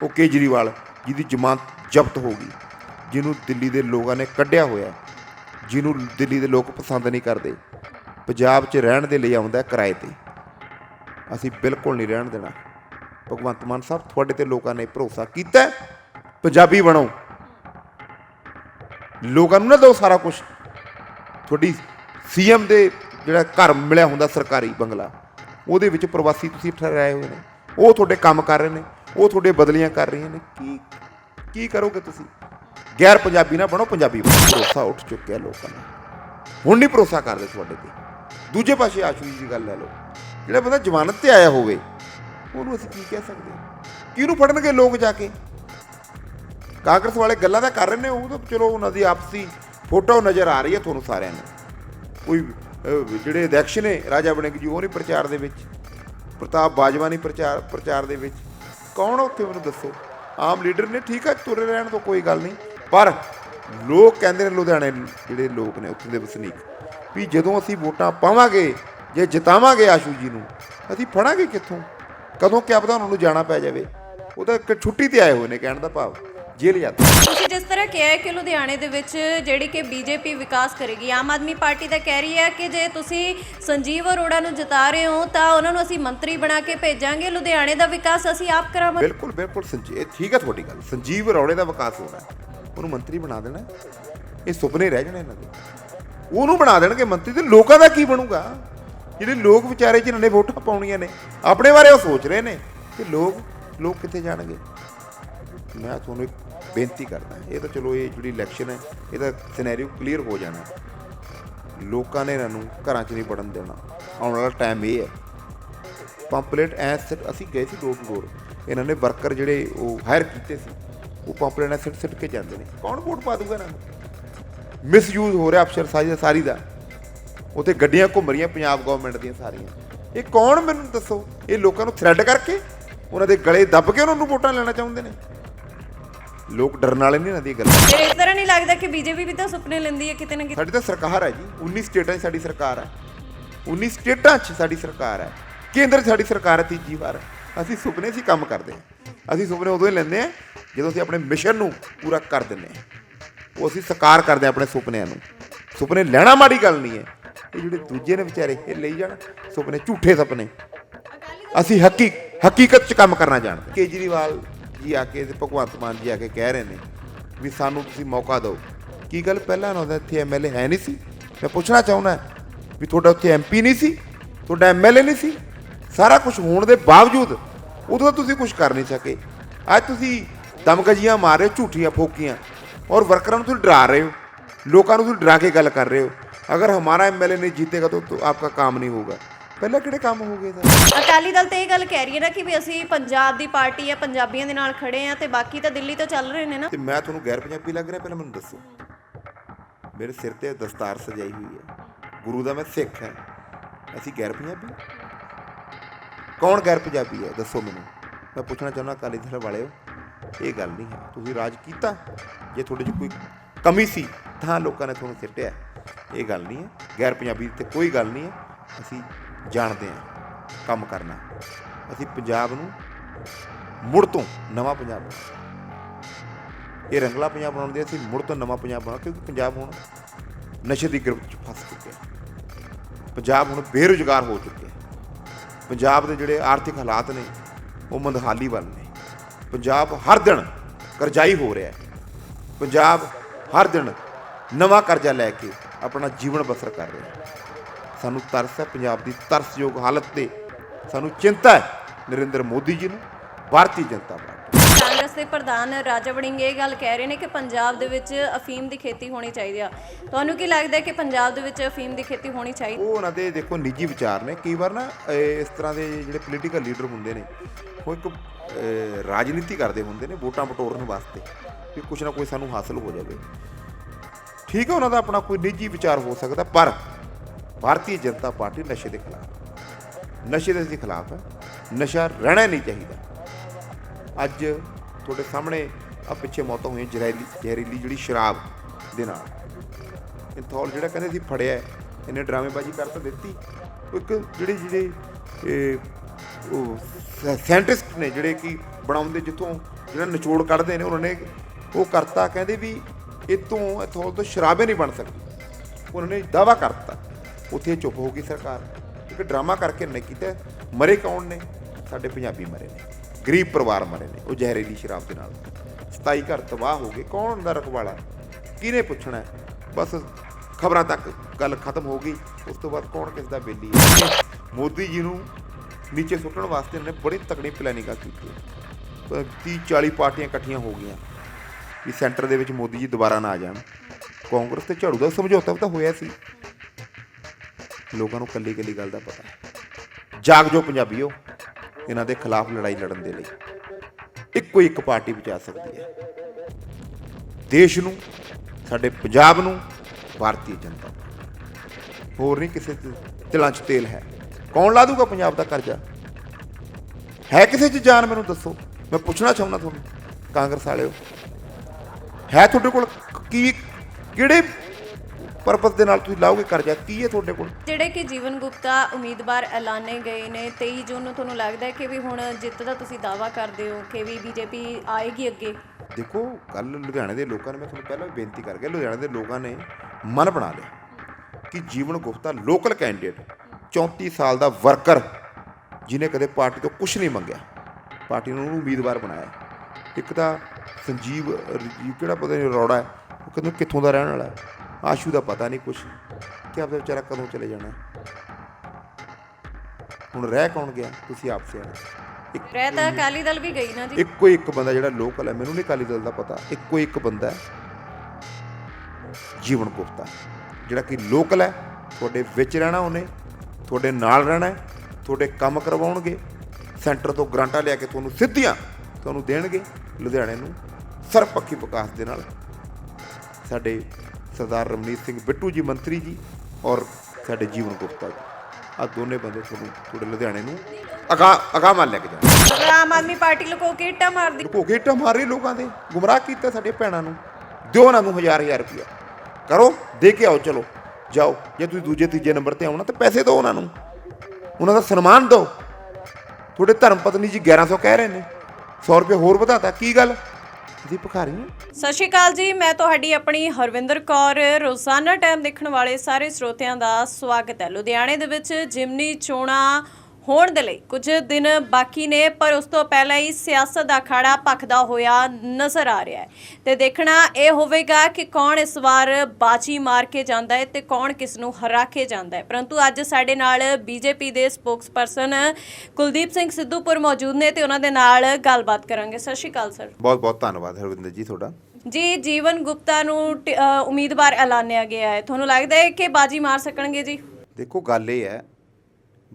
ਉਹ ਕੇਜਰੀਵਾਲ, ਜਿਹਦੀ ਜ਼ਮਾਨਤ ਜ਼ਬਤ ਹੋ ਗਈ, ਜਿਹਨੂੰ ਦਿੱਲੀ ਦੇ ਲੋਕਾਂ ਨੇ ਕੱਢਿਆ ਹੋਇਆ, ਜਿਹਨੂੰ ਦਿੱਲੀ ਦੇ ਲੋਕ ਪਸੰਦ ਨਹੀਂ ਕਰਦੇ, ਪੰਜਾਬ 'ਚ ਰਹਿਣ ਦੇ ਲਈ ਆਉਂਦਾ ਕਿਰਾਏ ਤੇ। ਅਸੀਂ ਬਿਲਕੁਲ ਨਹੀਂ ਰਹਿਣ ਦੇਣਾ। ਭਗਵੰਤ ਮਾਨ ਸਾਹਿਬ, ਤੁਹਾਡੇ ਤੇ ਲੋਕਾਂ ਨੇ ਭਰੋਸਾ ਕੀਤਾ, ਪੰਜਾਬੀ ਬਣੋ। ਲੋਕਾਂ ਨੂੰ ਨਾ ਦਿਓ ਸਾਰਾ ਕੁਝ ਤੁਹਾਡੀ ਸੀਐਮ ਦੇ ਜਿਹੜਾ ਘਰ ਮਿਲਿਆ ਹੁੰਦਾ ਸਰਕਾਰੀ ਬੰਗਲਾ, ਉਹਦੇ ਵਿੱਚ ਪ੍ਰਵਾਸੀ ਤੁਸੀਂ ਠਹਿਰਾਏ ਹੋਏ ਨੇ। ਉਹ ਤੁਹਾਡੇ ਕੰਮ ਕਰ ਰਹੇ ਨੇ। ਉਹ ਤੁਹਾਡੇ ਬਦਲੀਆਂ ਕਰ ਰਹੀਆਂ ਨੇ। ਕੀ ਕੀ ਕਰੋਗੇ ਤੁਸੀਂ? ਗੈਰ ਪੰਜਾਬੀ ਨਾ ਬਣੋ, ਪੰਜਾਬੀ ਬਣੋ। ਭਰੋਸਾ ਉੱਠ ਚੁੱਕਿਆ ਲੋਕਾਂ ਦਾ। ਹੁਣ ਨਹੀਂ ਭਰੋਸਾ ਕਰਦੇ ਤੁਹਾਡੇ ਤੇ। ਦੂਜੇ ਪਾਸੇ ਆਸ਼ੂ ਦੀ ਗੱਲ ਲੈ ਲਓ। ਜਿਹੜਾ ਬੰਦਾ ਜ਼ਮਾਨਤ ਤੇ ਆਇਆ ਹੋਵੇ, ਉਹਨੂੰ ਅਸੀਂ ਕੀ ਕਹਿ ਸਕਦੇ ਕਿਹਨੂੰ ਫੜਨਗੇ ਲੋਕ ਜਾ ਕੇ? ਕਾਂਗਰਸ ਵਾਲੇ ਗੱਲਾਂ ਤਾਂ ਕਰ ਰਹੇ ਨੇ, ਉਹ ਤਾਂ ਚਲੋ ਉਹਨਾਂ ਦੀ ਆਪਸੀ ਫੋਟੋ ਨਜ਼ਰ ਆ ਰਹੀ ਹੈ ਤੁਹਾਨੂੰ ਸਾਰਿਆਂ ਨੂੰ। ਕੋਈ ਜਿਹੜੇ ਅਧਿਅਕਸ਼ ਨੇ, ਰਾਜਾ ਵੜਿੰਗ ਜੀ, ਉਹ ਨਹੀਂ ਪ੍ਰਚਾਰ ਦੇ ਵਿੱਚ। ਪ੍ਰਤਾਪ ਬਾਜਵਾ ਨਹੀਂ ਪ੍ਰਚਾਰ ਪ੍ਰਚਾਰ ਦੇ ਵਿੱਚ। ਕੌਣ ਆ ਉੱਥੇ, ਮੈਨੂੰ ਦੱਸੋ। ਆਮ ਲੀਡਰ ਨੇ, ਠੀਕ ਆ, ਤੁਰੇ ਰਹਿਣ ਤੋਂ ਕੋਈ ਗੱਲ ਨਹੀਂ। ਪਰ ਲੋਕ ਕਹਿੰਦੇ ਨੇ, ਲੁਧਿਆਣੇ ਜਿਹੜੇ ਲੋਕ ਨੇ, ਉੱਥੇ ਦੇ ਵਸਨੀਕ, ਵੀ ਜਦੋਂ ਅਸੀਂ ਵੋਟਾਂ ਪਾਵਾਂਗੇ, ਜੇ ਜਿਤਾਵਾਂਗੇ ਆਸ਼ੂ ਜੀ ਨੂੰ, ਅਸੀਂ ਫੜਾਂਗੇ ਕਿੱਥੋਂ? ਕਦੋਂ ਕਿਆ ਪਤਾ ਉਹਨਾਂ ਨੂੰ ਜਾਣਾ ਪੈ ਜਾਵੇ? ਉਹ ਤਾਂ ਇੱਕ ਛੁੱਟੀ ਤੇ ਆਏ ਹੋਏ ਨੇ, ਕਹਿਣ ਦਾ ਭਾਵ। ਜੇਲ੍ਹ ਜਾਂਦੇ ਤੁਸੀਂ ਜਿਸ ਤਰ੍ਹਾਂ ਕਿਹਾ ਹੈ ਕਿ ਲੁਧਿਆਣੇ ਦੇ ਵਿੱਚ ਜਿਹੜੀ ਕਿ ਬੀਜੇਪੀ ਵਿਕਾਸ ਕਰੇਗੀ ਆਮ ਆਦਮੀ ਪਾਰਟੀ ਤਾਂ ਕਹਿ ਰਹੀ ਹੈ ਕਿ ਜੇ ਤੁਸੀਂ ਸੰਜੀਵ ਅਰੋੜਾ ਨੂੰ ਜਿਤਾ ਰਹੇ ਹੋ ਤਾਂ ਉਹਨਾਂ ਨੂੰ ਅਸੀਂ ਮੰਤਰੀ ਬਣਾ ਕੇ ਭੇਜਾਂਗੇ। ਲੁਧਿਆਣੇ ਦਾ ਵਿਕਾਸ ਅਸੀਂ ਆਪ ਕਰਾਵਾਂਗੇ। ਬਿਲਕੁਲ ਬਿਲਕੁਲ ਸੰਜੀਵ ਠੀਕ ਹੈ ਤੁਹਾਡੀ ਗੱਲ। ਸੰਜੀਵ ਅਰੋੜੇ ਦਾ ਵਿਕਾਸ ਹੋਣਾ। ਉਹਨੂੰ ਮੰਤਰੀ ਬਣਾ ਦੇਣਾ। ਇਹ ਸੁਪਨੇ ਰਹਿ ਜਾਣੇ ਇਹਨਾਂ ਦੇ। ਉਹਨੂੰ ਬਣਾ ਦੇਣਗੇ ਮੰਤਰੀ ਤੇ ਲੋਕਾਂ ਦਾ ਕੀ ਬਣੂਗਾ? ਜਿਹੜੇ ਲੋਕ ਵਿਚਾਰੇ ਜਿਨ੍ਹਾਂ ਨੇ ਵੋਟਾਂ ਪਾਉਣੀਆਂ ਨੇ ਆਪਣੇ ਬਾਰੇ ਉਹ ਸੋਚ ਰਹੇ ਨੇ ਕਿ ਲੋਕ ਲੋਕ ਕਿੱਥੇ ਜਾਣਗੇ? ਮੈਂ ਤੁਹਾਨੂੰ ਇੱਕ ਬੇਨਤੀ ਕਰਦਾ ਇਹ ਤਾਂ ਚਲੋ ਇਹ ਜਿਹੜੀ ਇਲੈਕਸ਼ਨ ਹੈ ਇਹਦਾ ਸਿਨੈਰੀਓ ਕਲੀਅਰ ਹੋ ਜਾਣਾ। ਲੋਕਾਂ ਨੇ ਇਹਨਾਂ ਨੂੰ ਘਰਾਂ 'ਚ ਨਹੀਂ ਵੜਨ ਦੇਣਾ। ਆਉਣ ਵਾਲਾ ਟਾਈਮ ਇਹ ਹੈ। ਪੰਪਲੇਟ ਐਸ ਅਸੀਂ ਗਏ ਸੀ ਡੋਰ ਟੂ ਡੋਰ ਇਹਨਾਂ ਨੇ ਵਰਕਰ ਜਿਹੜੇ ਉਹ ਹਾਇਰ ਕੀਤੇ ਸੀ, ਉਹ ਪੰਪਲੇਟ ਐ ਸਿੱਟ ਸਿੱਟ ਕੇ ਜਾਂਦੇ ਨੇ। ਕੌਣ ਵੋਟ ਪਾ ਦੂਗਾ ਇਹਨਾਂ ਨੂੰ? ਮਿਸਯੂਜ਼ ਹੋ ਰਿਹਾ ਅਫਸਰ ਸਾਰੀ ਦਾ ਸਾਰੀ ਦਾ। ਉੱਥੇ ਗੱਡੀਆਂ ਘੁੰਮ ਰਹੀਆਂ ਪੰਜਾਬ ਗਵਰਨਮੈਂਟ ਦੀਆਂ ਸਾਰੀਆਂ। ਇਹ ਕੌਣ ਮੈਨੂੰ ਦੱਸੋ? ਇਹ ਲੋਕਾਂ ਨੂੰ ਥ੍ਰੈਡ ਕਰਕੇ ਉਹਨਾਂ ਦੇ ਗਲੇ ਦੱਬ ਕੇ ਉਹਨਾਂ ਨੂੰ ਵੋਟਾਂ ਲੈਣਾ ਚਾਹੁੰਦੇ ਨੇ। ਲੋਕ ਡਰਨ ਵਾਲੇ ਨਹੀਂ ਇਹਨਾਂ ਦੀ ਗੱਲ। ਇਸ ਤਰ੍ਹਾਂ ਨਹੀਂ ਲੱਗਦਾ ਕਿ ਬੀਜੇਪੀ ਵੀ ਤਾਂ ਸੁਪਨੇ ਲੈਂਦੀ ਹੈ ਕਿਤੇ ਨਾ ਕਿਤੇ? ਸਾਡੀ ਤਾਂ ਸਰਕਾਰ ਹੈ ਜੀ 19 ਸਟੇਟਾਂ 'ਚ ਸਾਡੀ ਸਰਕਾਰ ਹੈ। 19 ਸਟੇਟਾਂ 'ਚ ਸਾਡੀ ਸਰਕਾਰ ਹੈ। ਕੇਂਦਰ 'ਚ ਸਾਡੀ ਸਰਕਾਰ ਹੈ ਤੀਜੀ ਵਾਰ। ਅਸੀਂ ਸੁਪਨੇ ਸੀ ਕੰਮ ਕਰਦੇ ਹਾਂ। ਅਸੀਂ ਸੁਪਨੇ ਉਦੋਂ ਹੀ ਲੈਂਦੇ ਹਾਂ ਜਦੋਂ ਅਸੀਂ ਆਪਣੇ ਮਿਸ਼ਨ ਨੂੰ ਪੂਰਾ ਕਰ ਦਿੰਦੇ ਹਾਂ। ਉਹ ਅਸੀਂ ਸਾਕਾਰ ਕਰਦੇ ਹਾਂ ਆਪਣੇ ਸੁਪਨਿਆਂ ਨੂੰ। ਸੁਪਨੇ ਲੈਣਾ ਮਾੜੀ ਗੱਲ ਨਹੀਂ ਹੈ। ਇਹ ਜਿਹੜੇ ਦੂਜੇ ਨੇ ਵਿਚਾਰੇ ਇਹ ਲਈ ਜਾਣ। ਸੁਪਨੇ ਝੂਠੇ ਸੁਪਨੇ। ਅਸੀਂ ਹਕੀ ਹਕੀਕਤ 'ਚ ਕੰਮ ਕਰਨਾ ਜਾਣਦੇ ਕੇਜਰੀਵਾਲ ਜੀ ਆ ਕੇ ਤੇ ਭਗਵੰਤ ਮਾਨ ਜੀ ਆ ਕੇ ਕਹਿ ਰਹੇ ਨੇ ਵੀ ਸਾਨੂੰ ਤੁਸੀਂ ਮੌਕਾ ਦਿਓ ਕੀ ਗੱਲ ਪਹਿਲਾਂ ਉਹਨਾਂ ਦਾ ਇੱਥੇ ਐਮਐਲਏ ਹੈ ਨਹੀਂ ਸੀ ਮੈਂ ਪੁੱਛਣਾ ਚਾਹੁੰਦਾ ਵੀ ਤੁਹਾਡਾ ਉੱਥੇ ਐਮਪੀ ਨਹੀਂ ਸੀ ਤੁਹਾਡਾ ਐਮਐਲਏ ਨਹੀਂ ਸੀ ਸਾਰਾ ਕੁਝ ਹੋਣ ਦੇ ਬਾਵਜੂਦ ਉਦੋਂ ਤਾਂ ਤੁਸੀਂ ਕੁਝ ਕਰ ਨਹੀਂ ਸਕੇ ਅੱਜ ਤੁਸੀਂ ਦਮਗਜੀਆਂ ਮਾਰ ਰਹੇ ਹੋ ਝੂਠੀਆਂ ਫੋਕੀਆਂ ਔਰ ਵਰਕਰਾਂ ਨੂੰ ਤੁਸੀਂ ਡਰਾ ਰਹੇ ਹੋ ਲੋਕਾਂ ਨੂੰ ਤੁਸੀਂ ਡਰਾ ਕੇ ਗੱਲ ਕਰ ਰਹੇ ਹੋ ਅਗਰ ਹਮਾਰਾ ਐਮਐਲਏ ਨਹੀਂ जीतेगा तो, तो आपका काम नहीं होगा ਪਹਿਲਾਂ ਕਿਹੜੇ ਕੰਮ ਹੋ ਗਏ ਸਰ ਅਕਾਲੀ ਦਲ ਤੇ ਇਹ ਗੱਲ ਕਹਿ ਰਹੀ ਹੈ ਨਾ ਕਿ ਵੀ ਅਸੀਂ ਪੰਜਾਬ ਦੀ ਪਾਰਟੀ ਹੈ ਪੰਜਾਬੀਆਂ ਦੇ ਨਾਲ ਖੜੇ ਆ ਤੇ ਬਾਕੀ ਤਾਂ ਦਿੱਲੀ ਤੋਂ ਚੱਲ ਰਹੇ ਨੇ ਨਾ। ਤੇ ਮੈਂ ਤੁਹਾਨੂੰ ਗੈਰ ਪੰਜਾਬੀ ਲੱਗ ਰਿਹਾ ਪਹਿਲਾਂ ਮੈਨੂੰ ਦੱਸੋ। ਮੇਰੇ ਸਿਰ ਤੇ ਦਸਤਾਰ ਸਜਾਈ ਹੋਈ ਹੈ। ਗੁਰੂ ਦਾ ਮੈਂ ਸਿੱਖ ਹਾਂ। ਅਸੀਂ ਗੈਰ ਪੰਜਾਬੀ ਕੌਣ ਗੈਰ ਪੰਜਾਬੀ ਹੈ? ਦੱਸੋ ਮੈਨੂੰ। ਮੈਂ ਪੁੱਛਣਾ ਚਾਹੁੰਦਾ ਅਕਾਲੀ ਦਲ ਵਾਲਿਓ ਇਹ ਗੱਲ ਨਹੀਂ ਹੈ। ਤੁਸੀਂ ਰਾਜ ਕੀਤਾ। ਜੇ ਤੁਹਾਡੇ 'ਚ ਕੋਈ ਕਮੀ ਸੀ ਤਾਂ ਲੋਕਾਂ ਨੇ ਤੁਹਾਨੂੰ ਸਿੱਟਿਆ ਇਹ ਗੱਲ ਨਹੀਂ ਹੈ। ਗੈਰ ਪੰਜਾਬੀ ਤੇ ਕੋਈ ਗੱਲ ਨਹੀਂ ਹੈ। ਅਸੀਂ ਜਾਣਦੇ ਹਾਂ, ਕੰਮ ਕਰਨਾ। ਅਸੀਂ ਪੰਜਾਬ ਨੂੰ ਮੁੜ ਤੋਂ ਨਵਾਂ ਪੰਜਾਬ ਬਣਾਉਣਾ। ਇਹ ਰੰਗਲਾ ਪੰਜਾਬ ਬਣਾਉਣ ਦੇ ਅਸੀਂ ਮੁੜ ਤੋਂ ਨਵਾਂ ਪੰਜਾਬ ਬਣਾ, ਕਿਉਂਕਿ ਪੰਜਾਬ ਹੁਣ ਨਸ਼ੇ ਦੀ ਗ੍ਰਿਫਤ 'ਚ ਫਸ ਚੁੱਕਿਆ ਪੰਜਾਬ ਹੁਣ ਬੇਰੁਜ਼ਗਾਰ ਹੋ ਚੁੱਕਿਆ ਪੰਜਾਬ ਦੇ ਜਿਹੜੇ ਆਰਥਿਕ ਹਾਲਾਤ ਨੇ, ਉਹ ਮੰਦਹਾਲੀ ਵੱਲ ਨੇ। ਪੰਜਾਬ ਹਰ ਦਿਨ ਕਰਜ਼ਾਈ ਹੋ ਰਿਹਾ ਹੈ। ਪੰਜਾਬ ਹਰ ਦਿਨ ਨਵਾਂ ਕਰਜ਼ਾ ਲੈ ਕੇ ਆਪਣਾ ਜੀਵਨ ਬਸਰ ਕਰ ਰਿਹਾ ਹੈ। ਸਾਨੂੰ ਤਰਸ ਹੈ ਪੰਜਾਬ ਦੀ ਤਰਸਯੋਗ ਹਾਲਤ ਤੇ ਸਾਨੂੰ ਚਿੰਤਾ ਹੈ ਨਰਿੰਦਰ ਮੋਦੀ ਜੀ ਨੂੰ ਭਾਰਤੀ ਜਨਤਾ ਪਾਰਟੀ ਕਾਂਗਰਸ ਦੇ ਪ੍ਰਧਾਨ ਰਾਜਾ ਵੜਿੰਗ ਇਹ ਗੱਲ ਕਹਿ ਰਹੇ ਨੇ ਕਿ ਪੰਜਾਬ ਦੇ ਵਿੱਚ ਅਫੀਮ ਦੀ ਖੇਤੀ ਹੋਣੀ ਚਾਹੀਦੀ ਆ। ਤੁਹਾਨੂੰ ਕੀ ਲੱਗਦਾ ਹੈ ਕਿ ਪੰਜਾਬ ਦੇ ਵਿੱਚ ਅਫੀਮ ਦੀ ਖੇਤੀ ਹੋਣੀ ਚਾਹੀਦੀ ਉਹ ਉਹਨਾਂ ਦੇ ਦੇਖੋ ਨਿੱਜੀ ਵਿਚਾਰ ਨੇ। ਕਈ ਵਾਰ ਨਾ ਇਹ ਇਸ ਤਰ੍ਹਾਂ ਦੇ ਜਿਹੜੇ ਪੋਲੀਟੀਕਲ ਲੀਡਰ ਹੁੰਦੇ ਨੇ ਉਹ ਇੱਕ ਰਾਜਨੀਤੀ ਕਰਦੇ ਹੁੰਦੇ ਨੇ ਵੋਟਾਂ ਬਟੋਰਨ ਵਾਸਤੇ ਵੀ ਕੁਝ ਨਾ ਕੋਈ ਸਾਨੂੰ ਹਾਸਲ ਹੋ ਜਾਵੇ। ਠੀਕ ਹੈ ਉਹਨਾਂ ਦਾ ਆਪਣਾ ਕੋਈ ਨਿੱਜੀ ਵਿਚਾਰ ਹੋ ਸਕਦਾ ਪਰ ਭਾਰਤੀ ਜਨਤਾ ਪਾਰਟੀ ਨਸ਼ੇ ਦੇ ਖਿਲਾਫ। ਨਸ਼ੇ ਦੇ ਖਿਲਾਫ ਹੈ ਨਸ਼ਾ ਰਹਿਣਾ ਨਹੀਂ ਚਾਹੀਦਾ। ਅੱਜ ਤੁਹਾਡੇ ਸਾਹਮਣੇ ਆ ਪਿੱਛੇ ਮੌਤਾਂ ਹੋਈਆਂ ਜ਼ਹਿਰੀਲੀ ਜ਼ਹਿਰੀਲੀ ਜਿਹੜੀ ਸ਼ਰਾਬ ਦੇ ਨਾਲ। ਇੰਥੋਲ ਜਿਹੜਾ ਕਹਿੰਦੇ ਸੀ ਫੜਿਆ, ਇਹਨੇ ਡਰਾਮੇਬਾਜ਼ੀ ਕਰ ਤਾਂ ਦਿੱਤੀ। ਇੱਕ ਜਿਹੜੇ ਜਿਹੜੇ ਉਹ ਸਾਇੰਟਿਸਟ ਨੇ ਜਿਹੜੇ ਕਿ ਬਣਾਉਂਦੇ ਜਿੱਥੋਂ ਜਿਹੜਾ ਨਿਚੋੜ ਕੱਢਦੇ ਨੇ, ਉਹਨਾਂ ਨੇ ਉਹ ਕਰਤਾ, ਕਹਿੰਦੇ ਵੀ ਇਤੋਂ ਇਥੋਂ ਤੋਂ ਸ਼ਰਾਬੇ ਨਹੀਂ ਬਣ ਸਕਦੀ। ਉਹਨਾਂ ਨੇ ਦਾਵਾ ਕਰਤਾ। ਉੱਥੇ ਚੁੱਪ ਹੋ ਗਈ ਸਰਕਾਰ। ਇੱਕ ਡਰਾਮਾ ਕਰਕੇ ਨਹੀਂ ਕੀਤਾ, ਮਰੇ ਕੌਣ ਨੇ? ਸਾਡੇ ਪੰਜਾਬੀ ਮਰੇ ਨੇ, ਗਰੀਬ ਪਰਿਵਾਰ ਮਰੇ ਨੇ, ਉਹ ਜ਼ਹਿਰੀਲੀ ਸ਼ਰਾਬ ਦੇ ਨਾਲ। 27 ਘਰ ਤਬਾਹ ਹੋ ਗਏ, ਕੌਣ ਦਾ ਰਖਵਾਲਾ? ਕਿਹਨੇ ਪੁੱਛਣਾ? ਬਸ ਖਬਰਾਂ ਤੱਕ ਗੱਲ ਖਤਮ ਹੋ ਗਈ, ਉਸ ਤੋਂ ਬਾਅਦ ਕੌਣ ਕਿਸ ਦਾ ਬੇਲੀ ਹੈ? ਮੋਦੀ ਜੀ ਨੂੰ ਨੀਚੇ ਸੁੱਟਣ ਵਾਸਤੇ ਉਹਨੇ ਬੜੀ ਤਕੜੀ ਪਲੈਨਿੰਗ ਕੀਤੀ 30 40 ਪਾਰਟੀਆਂ ਇਕੱਠੀਆਂ ਹੋ ਗਈਆਂ ਵੀ ਸੈਂਟਰ ਦੇ ਵਿੱਚ ਮੋਦੀ ਜੀ ਦੁਬਾਰਾ ਨਾ ਆ ਜਾਣ। ਕਾਂਗਰਸ ਤੇ ਝਾੜੂ ਦਾ ਸਮਝੌਤਾ ਵੀ ਤਾਂ ਹੋਇਆ ਸੀ। ਲੋਕਾਂ ਨੂੰ ਕੱਲੀ ਕੱਲੀ ਗੱਲ ਦਾ ਪਤਾ। ਹੈ ਜਾਗ ਜੋ ਪੰਜਾਬੀਓ, ਇਹਨਾਂ ਦੇ ਖਿਲਾਫ ਲੜਾਈ ਲੜਨ ਦੇ ਲਈ। ਇੱਕੋ ਇੱਕ ਪਾਰਟੀ ਬਚਾ ਸਕਦੀ ਹੈ। ਦੇਸ਼ ਨੂੰ, ਸਾਡੇ ਪੰਜਾਬ ਨੂੰ, ਭਾਰਤੀ ਜਨਤਾ ਪਾਰਟੀ। ਹੋਰ ਨਹੀਂ ਕਿਸੇ ਤਿਲਾਂ 'ਚ ਤੇਲ ਹੈ। ਕੌਣ ਲਾ ਦੂਗਾ ਪੰਜਾਬ ਦਾ ਕਰਜ਼ਾ? ਹੈ ਕਿਸੇ 'ਚ ਜਾਨ? ਮੈਨੂੰ ਦੱਸੋ। ਮੈਂ ਪੁੱਛਣਾ ਚਾਹੁੰਦਾ ਤੁਹਾਨੂੰ, ਕਾਂਗਰਸ ਵਾਲਿਓ। ਹੈ ਤੁਹਾਡੇ ਕੋਲ ਕੀ, ਕਿਹੜੇ ਪਰਪਸ ਦੇ ਨਾਲ ਤੁਸੀਂ ਲਾਓਗੇ ਕਰਜ਼ਾ ਕੀ? ਹੈ ਤੁਹਾਡੇ ਕੋਲ? ਜਿਹੜੇ ਕਿ ਜੀਵਨ ਗੁਪਤਾ ਉਮੀਦਵਾਰ ਐਲਾਨੇ ਗਏ ਨੇ 23 ਜੂਨ ਨੂੰ ਤੁਹਾਨੂੰ ਲੱਗਦਾ ਹੈ ਕਿ ਵੀ ਹੁਣ ਜਿੱਤ ਦਾ ਤੁਸੀਂ ਦਾਵਾ ਕਰਦੇ ਹੋ ਕਿ ਵੀ ਬੀਜੇਪੀ ਆਏਗੀ ਅੱਗੇ? ਦੇਖੋ ਕੱਲ ਲੁਧਿਆਣੇ ਦੇ ਲੋਕਾਂ ਨੇ ਮੈਂ ਤੁਹਾਨੂੰ ਪਹਿਲਾਂ ਵੀ ਬੇਨਤੀ ਕਰ ਗਿਆ ਲੁਧਿਆਣੇ ਦੇ ਲੋਕਾਂ ਨੇ ਮਨ ਬਣਾ ਲਿਆ ਕਿ ਜੀਵਨ ਗੁਪਤਾ ਲੋਕਲ ਕੈਂਡੀਡੇਟ 34 ਸਾਲ ਦਾ ਵਰਕਰ ਜਿਨੇ ਕਦੇ ਪਾਰਟੀ ਤੋਂ ਕੁਝ ਨਹੀਂ ਮੰਗਿਆ ਪਾਰਟੀ ਨੇ ਉਹਨੂੰ ਉਮੀਦਵਾਰ ਬਣਾਇਆ। ਇੱਕ ਤਾਂ ਸੰਜੀਵ ਕਿਹੜਾ ਪਤਾ ਨਹੀਂ ਅਰੋੜਾ ਹੈ ਉਹ ਕਹਿੰਦੇ ਕਿੱਥੋਂ ਦਾ ਰਹਿਣ ਵਾਲਾ ਹੈ? ਆਸ਼ੂ ਦਾ ਪਤਾ ਨਹੀਂ ਕੁਝ ਕਿ ਆਪਦਾ ਵਿਚਾਰਾ ਕਦੋਂ ਚਲੇ ਜਾਣਾ। ਹੁਣ ਰਹਿ ਕੌਣ ਗਿਆ? ਤੁਸੀਂ ਆਪ ਸਿਆਣੇ। ਰਹਿ ਤਾਂ ਅਕਾਲੀ ਦਲ ਵੀ ਗਈ ਨਾ ਜੀ। ਇੱਕੋ ਇੱਕ ਬੰਦਾ ਜਿਹੜਾ ਲੋਕਲ ਹੈ ਮੈਨੂੰ ਨਹੀਂ ਅਕਾਲੀ ਦਲ ਦਾ ਪਤਾ। ਇੱਕੋ ਇੱਕ ਬੰਦਾ ਹੈ। ਜੀਵਨ ਗੁਪਤਾ। ਜਿਹੜਾ ਕਿ ਲੋਕਲ ਹੈ ਤੁਹਾਡੇ ਵਿੱਚ ਰਹਿਣਾ ਉਹਨੇ ਤੁਹਾਡੇ ਨਾਲ ਰਹਿਣਾ ਤੁਹਾਡੇ ਕੰਮ ਕਰਵਾਉਣਗੇ ਸੈਂਟਰ ਤੋਂ ਗ੍ਰਾਂਟਾਂ ਲਿਆ ਕੇ ਤੁਹਾਨੂੰ ਸਿੱਧੀਆਂ ਤੁਹਾਨੂੰ ਦੇਣਗੇ ਲੁਧਿਆਣੇ ਨੂੰ ਸਰਪੱਖੀ ਵਿਕਾਸ ਦੇ ਨਾਲ। ਸਾਡੇ ਸਰਦਾਰ ਰਮਨੀਤ ਸਿੰਘ ਬਿੱਟੂ ਜੀ ਮੰਤਰੀ ਜੀ ਔਰ ਸਾਡੇ ਜੀਵਨ ਗੁਪਤਾ ਜੀ। ਆ ਦੋਨੇ ਬੰਦੇ ਤੁਹਾਨੂੰ ਤੁਹਾਡੇ ਲੁਧਿਆਣੇ ਨੂੰ ਅਗਾ ਅਗਾ ਮੰਨ ਲੈ ਕੇ ਮਤਲਬ ਆਮ ਆਦਮੀ ਪਾਰਟੀ ਲੁਕੋ ਕੇ ਇੱਟਾਂ ਮਾਰਦੀ। ਇੱਟਾਂ ਮਾਰੇ ਲੋਕਾਂ ਦੇ। ਗੁੰਮਰਾਹ ਕੀਤਾ ਸਾਡੇ ਭੈਣਾਂ ਨੂੰ। ਦਿਓ ਉਹਨਾਂ ਨੂੰ ਹਜ਼ਾਰ ਹਜ਼ਾਰ ਰੁਪਇਆ। ਕਰੋ ਦੇ ਕੇ ਆਓ ਚਲੋ। ਜਾਓ। ਜੇ ਤੁਸੀਂ ਦੂਜੇ ਤੀਜੇ ਨੰਬਰ ਤੇ ਆਉਣਾ ਤਾਂ ਪੈਸੇ ਦਿਓ ਉਹਨਾਂ ਨੂੰ। ਉਹਨਾਂ ਦਾ ਸਨਮਾਨ ਦਿਓ। ਤੁਹਾਡੇ ਧਰਮ ਪਤਨੀ ਜੀ 1100 ਕਹਿ ਰਹੇ ਨੇ। 100 ਰੁਪਏ ਹੋਰ ਵਧਾਤਾ। ਕੀ ਗੱਲ? ਤੁਸੀਂ ਭਿਖਾਰੀ ਹੋ ਸਤਿ ਸ਼੍ਰੀ ਅਕਾਲ ਜੀ, ਮੈਂ ਤੁਹਾਡੀ ਆਪਣੀ ਹਰਵਿੰਦਰ ਕੌਰ। ਰੋਜ਼ਾਨਾ ਟਾਈਮ ਦੇਖਣ ਵਾਲੇ ਸਾਰੇ ਸਰੋਤਿਆਂ ਦਾ ਸਵਾਗਤ ਹੈ। ਲੁਧਿਆਣੇ ਦੇ ਵਿੱਚ ਜਿਮਨੀ ਚੋਣਾਂ ਹੋਣ ਦੇ ਲਈ ਕੁਝ ਦਿਨ ਬਾਕੀ ਨੇ ਪਰ ਉਸ ਤੋਂ ਪਹਿਲਾਂ ਹੀ ਸਿਆਸਤ ਦਾ ਅਖਾੜਾ ਭਖਦਾ ਹੋਇਆ ਨਜ਼ਰ ਆ ਰਿਹਾ ਹੈ। ਤੇ ਦੇਖਣਾ ਇਹ ਹੋਵੇਗਾ ਕਿ ਕੌਣ ਇਸ ਵਾਰ ਬਾਜੀ ਮਾਰ ਕੇ ਜਾਂਦਾ ਹੈ ਤੇ ਕੌਣ ਕਿਸ ਨੂੰ ਹਰਾ ਕੇ ਜਾਂਦਾ ਹੈ। ਪਰੰਤੂ ਅੱਜ ਸਾਡੇ ਨਾਲ ਬੀਜੇਪੀ ਦੇ ਸਪੋਕਸਪਰਸਨ ਕੁਲਦੀਪ ਸਿੰਘ ਸਿੱਧੂਪੁਰ ਮੌਜੂਦ ਨੇ ਤੇ ਉਹਨਾਂ ਦੇ ਨਾਲ ਗੱਲਬਾਤ ਕਰਾਂਗੇ। ਸਤਿ ਸ਼੍ਰੀ ਅਕਾਲ ਸਰ। ਬਹੁਤ ਬਹੁਤ ਧੰਨਵਾਦ ਹਰਵਿੰਦਰ ਜੀ ਤੁਹਾਡਾ। ਜੀ ਜੀਵਨ ਗੁਪਤਾ ਨੂੰ ਉਮੀਦਵਾਰ ਐਲਾਨਿਆ ਗਿਆ ਹੈ। ਤੁਹਾਨੂੰ ਲੱਗਦਾ ਹੈ ਕਿ ਬਾਜੀ ਮਾਰ ਸਕਣਗੇ ਜੀ? ਦੇਖੋ ਗੱਲ ਇਹ ਹੈ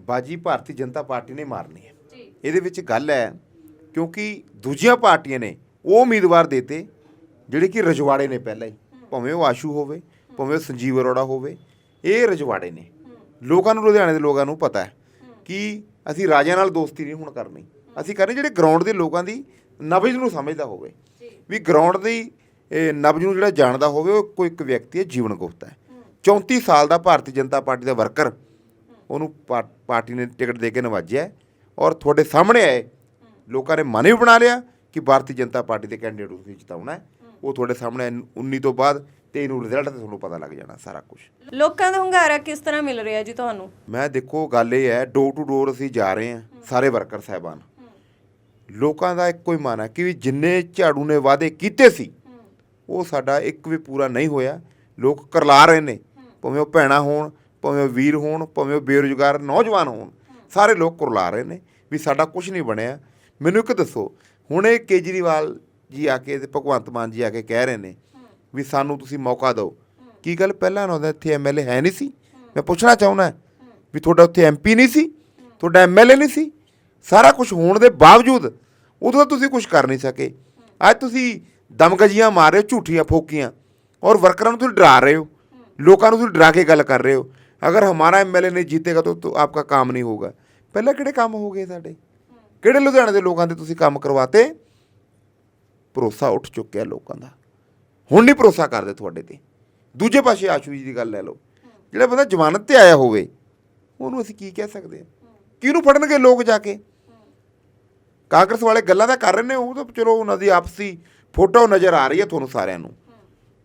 ਬਾਜੀ ਭਾਰਤੀ ਜਨਤਾ ਪਾਰਟੀ ਨੇ ਮਾਰਨੀ ਹੈ। ਜੀ। ਇਹਦੇ ਵਿੱਚ ਗੱਲ ਹੈ ਕਿਉਂਕਿ ਦੂਜੀਆਂ ਪਾਰਟੀਆਂ ਨੇ ਉਹ ਉਮੀਦਵਾਰ ਦੇਤੇ ਜਿਹੜੇ ਕਿ ਰਜਵਾੜੇ ਨੇ ਪਹਿਲਾਂ ਹੀ। ਭਾਵੇਂ ਉਹ ਆਸ਼ੂ ਹੋਵੇ ਭਾਵੇਂ ਉਹ ਸੰਜੀਵ ਅਰੋੜਾ ਹੋਵੇ ਇਹ ਰਜਵਾੜੇ ਨੇ। ਲੋਕਾਂ ਨੂੰ ਲੁਧਿਆਣੇ ਦੇ ਲੋਕਾਂ ਨੂੰ ਪਤਾ ਹੈ ਕਿ ਅਸੀਂ ਰਾਜਿਆਂ ਨਾਲ ਦੋਸਤੀ ਨਹੀਂ ਹੁਣ ਕਰਨੀ। ਅਸੀਂ ਕਰਨੀ ਜਿਹੜੇ ਗਰਾਊਂਡ ਦੇ ਲੋਕਾਂ ਦੀ ਨਬਜ਼ ਨੂੰ ਸਮਝਦਾ ਹੋਵੇ। ਵੀ ਗਰਾਊਂਡ ਦੀ ਇਹ ਨਬਜ਼ ਨੂੰ ਜਿਹੜਾ ਜਾਣਦਾ ਹੋਵੇ ਉਹ ਕੋਈ ਇੱਕ ਵਿਅਕਤੀ ਹੈ ਜੀਵਨ ਗੁਪਤਾ ਹੈ। 34 ਸਾਲ ਦਾ ਭਾਰਤੀ ਜਨਤਾ ਪਾਰਟੀ ਦਾ ਵਰਕਰ ਉਹਨੂੰ ਪਾਰਟੀ ਨੇ ਟਿਕਟ ਦੇ ਕੇ ਨਵਾਜਿਆ ਹੈ ਔਰ ਤੁਹਾਡੇ ਸਾਹਮਣੇ ਆਏ। ਲੋਕਾਂ ਨੇ ਮਨ ਵੀ ਬਣਾ ਲਿਆ ਕਿ ਭਾਰਤੀ ਜਨਤਾ ਪਾਰਟੀ ਦੇ ਕੈਂਡੀਡੇਟ ਨੂੰ ਤੁਸੀਂ ਜਿਤਾਉਣਾ ਹੈ। ਉਹ ਤੁਹਾਡੇ ਸਾਹਮਣੇ 19 ਤੋਂ ਬਾਅਦ 23 ਨੂੰ ਰਿਜ਼ਲਟ ਤੇ ਤੁਹਾਨੂੰ ਪਤਾ ਲੱਗ ਜਾਣਾ ਸਾਰਾ ਕੁਝ ਲੋਕਾਂ ਦਾ ਹੁੰਗਾਰਾ ਕਿਸ ਤਰ੍ਹਾਂ ਮਿਲ ਰਿਹਾ ਜੀ ਤੁਹਾਨੂੰ? ਮੈਂ ਦੇਖੋ ਗੱਲ ਇਹ ਹੈ ਡੋਰ ਟੂ ਡੋਰ ਅਸੀਂ ਜਾ ਰਹੇ ਹਾਂ ਸਾਰੇ ਵਰਕਰ ਸਾਹਿਬਾਨ। ਲੋਕਾਂ ਦਾ ਇੱਕੋ ਹੀ ਮਨ ਹੈ ਕਿ ਜਿੰਨੇ ਝਾੜੂ ਨੇ ਵਾਅਦੇ ਕੀਤੇ ਸੀ ਉਹ ਸਾਡਾ ਇੱਕ ਵੀ ਪੂਰਾ ਨਹੀਂ ਹੋਇਆ। ਲੋਕ ਕਰਲਾ ਰਹੇ ਨੇ ਭਾਵੇਂ ਉਹ ਭੈਣਾਂ ਹੋਣ ਭਾਵੇਂ ਉਹ ਵੀਰ ਹੋਣ, ਭਾਵੇਂ ਉਹ ਬੇਰੁਜ਼ਗਾਰ ਨੌਜਵਾਨ ਹੋਣ, ਸਾਰੇ ਲੋਕ ਕੁਰਲਾ ਰਹੇ ਨੇ ਵੀ ਸਾਡਾ ਕੁਝ ਨਹੀਂ ਬਣਿਆ। ਮੈਨੂੰ ਇੱਕ ਦੱਸੋ, ਹੁਣ ਇਹ ਕੇਜਰੀਵਾਲ ਜੀ ਆ ਕੇ ਤੇ ਭਗਵੰਤ ਮਾਨ ਜੀ ਆ ਕੇ ਕਹਿ ਰਹੇ ਨੇ ਵੀ ਸਾਨੂੰ ਤੁਸੀਂ ਮੌਕਾ ਦਿਓ। ਕੀ ਗੱਲ ਪਹਿਲਾਂ ਨਾ ਉਹਦਾ ਇੱਥੇ ਐਮਐਲਏ ਹੈ ਨਹੀਂ ਸੀ? ਮੈਂ ਪੁੱਛਣਾ ਚਾਹੁੰਦਾ ਵੀ ਤੁਹਾਡਾ ਉੱਥੇ ਐਮਪੀ ਨਹੀਂ ਸੀ? ਤੁਹਾਡਾ ਐਮਐਲਏ ਨਹੀਂ ਸੀ? ਸਾਰਾ ਕੁਝ ਹੋਣ ਦੇ ਬਾਵਜੂਦ ਉਦੋਂ ਤੁਸੀਂ ਕੁਝ ਕਰ ਨਹੀਂ ਸਕੇ। ਅੱਜ ਤੁਸੀਂ ਦਮਗਜੀਆਂ ਮਾਰ ਰਹੇ ਹੋ, ਝੂਠੀਆਂ, ਫੋਕੀਆਂ ਔਰ ਵਰਕਰਾਂ ਨੂੰ ਤੁਸੀਂ ਡਰਾ ਰਹੇ ਹੋ। ਲੋਕਾਂ ਨੂੰ ਤੁਸੀਂ ਡਰਾ ਕੇ ਗੱਲ ਕਰ ਰਹੇ ਹੋ। ਅਗਰ ਹਮਾਰਾ ਐਮਐਲਏ ਨਹੀਂ ਜਿੱਤੇਗਾ ਤਾਂ ਆਪਕਾ ਕੰਮ ਨਹੀਂ ਹੋਗਾ ਪਹਿਲਾਂ ਕਿਹੜੇ ਕੰਮ ਹੋ ਗਏ ਸਾਡੇ? ਕਿਹੜੇ ਲੁਧਿਆਣੇ ਦੇ ਲੋਕਾਂ ਦੇ ਤੁਸੀਂ ਕੰਮ ਕਰਵਾਤੇ? ਭਰੋਸਾ ਉੱਠ ਚੁੱਕਿਆ ਲੋਕਾਂ ਦਾ। ਹੁਣ ਨਹੀਂ ਭਰੋਸਾ ਕਰਦੇ ਤੁਹਾਡੇ ਤੇ। ਦੂਜੇ ਪਾਸੇ ਆਸ਼ੂ ਜੀ ਦੀ ਗੱਲ ਲੈ ਲਓ। ਜਿਹੜਾ ਬੰਦਾ ਜ਼ਮਾਨਤ ਤੇ ਆਇਆ ਹੋਵੇ, ਉਹਨੂੰ ਅਸੀਂ ਕੀ ਕਹਿ ਸਕਦੇ ਹਾਂ? ਕਿਹਨੂੰ ਫੜਨਗੇ ਲੋਕ ਜਾ ਕੇ? ਕਾਂਗਰਸ ਵਾਲੇ ਗੱਲਾਂ ਤਾਂ ਕਰ ਰਹੇ ਨੇ, ਉਹ ਤਾਂ ਚਲੋ ਉਹਨਾਂ ਦੀ ਆਪਸੀ ਫੋਟੋ ਨਜ਼ਰ ਆ ਰਹੀ ਹੈ ਤੁਹਾਨੂੰ ਸਾਰਿਆਂ ਨੂੰ।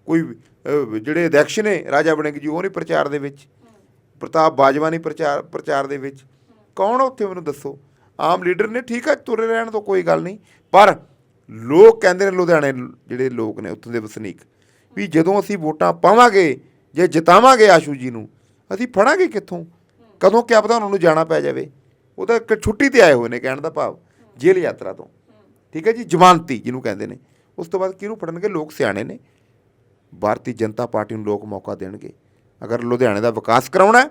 ਕੋਈ ਜਿਹੜੇ ਅਧਿਕਸ਼ ਨੇ, ਰਾਜਾ ਬਣੇਗੀ ਜੀ, ਉਹ ਨਹੀਂ ਪ੍ਰਚਾਰ ਦੇ ਵਿੱਚ। ਪ੍ਰਤਾਪ ਬਾਜਵਾ ਨਹੀਂ ਪ੍ਰਚਾਰ ਪ੍ਰਚਾਰ ਦੇ ਵਿੱਚ। ਕੌਣ ਉੱਥੇ, ਮੈਨੂੰ ਦੱਸੋ? ਆਮ ਲੀਡਰ ਨੇ ਠੀਕ ਹੈ ਤੁਰੇ ਰਹਿਣ ਤੋਂ ਕੋਈ ਗੱਲ ਨਹੀਂ। ਪਰ ਲੋਕ ਕਹਿੰਦੇ ਨੇ, ਲੁਧਿਆਣੇ ਜਿਹੜੇ ਲੋਕ ਨੇ, ਉੱਥੋਂ ਦੇ ਵਸਨੀਕ, ਵੀ ਜਦੋਂ ਅਸੀਂ ਵੋਟਾਂ ਪਾਵਾਂਗੇ, ਜੇ ਜਿਤਾਵਾਂਗੇ ਆਸ਼ੂ ਜੀ ਨੂੰ, ਅਸੀਂ ਫੜਾਂਗੇ ਕਿੱਥੋਂ? ਕਦੋਂ ਕਿਆ ਪਤਾ ਉਹਨਾਂ ਨੂੰ ਜਾਣਾ ਪੈ ਜਾਵੇ। ਉਹ ਤਾਂ ਇੱਕ ਛੁੱਟੀ ਤੇ ਆਏ ਹੋਏ ਨੇ, ਕਹਿਣ ਦਾ ਭਾਵ, ਜੇਲ੍ਹ ਯਾਤਰਾ ਤੋਂ। ਠੀਕ ਹੈ ਜੀ? ਜ਼ਮਾਨਤੀ ਜਿਹਨੂੰ ਕਹਿੰਦੇ ਨੇ। ਉਸ ਤੋਂ ਬਾਅਦ ਕਿਹਨੂੰ ਫੜਨਗੇ? ਲੋਕ ਸਿਆਣੇ ਨੇ। ਭਾਰਤੀ ਜਨਤਾ ਪਾਰਟੀ ਨੂੰ ਲੋਕ ਮੌਕਾ ਦੇਣਗੇ। ਅਗਰ ਲੁਧਿਆਣੇ ਦਾ ਵਿਕਾਸ ਕਰਾਉਣਾ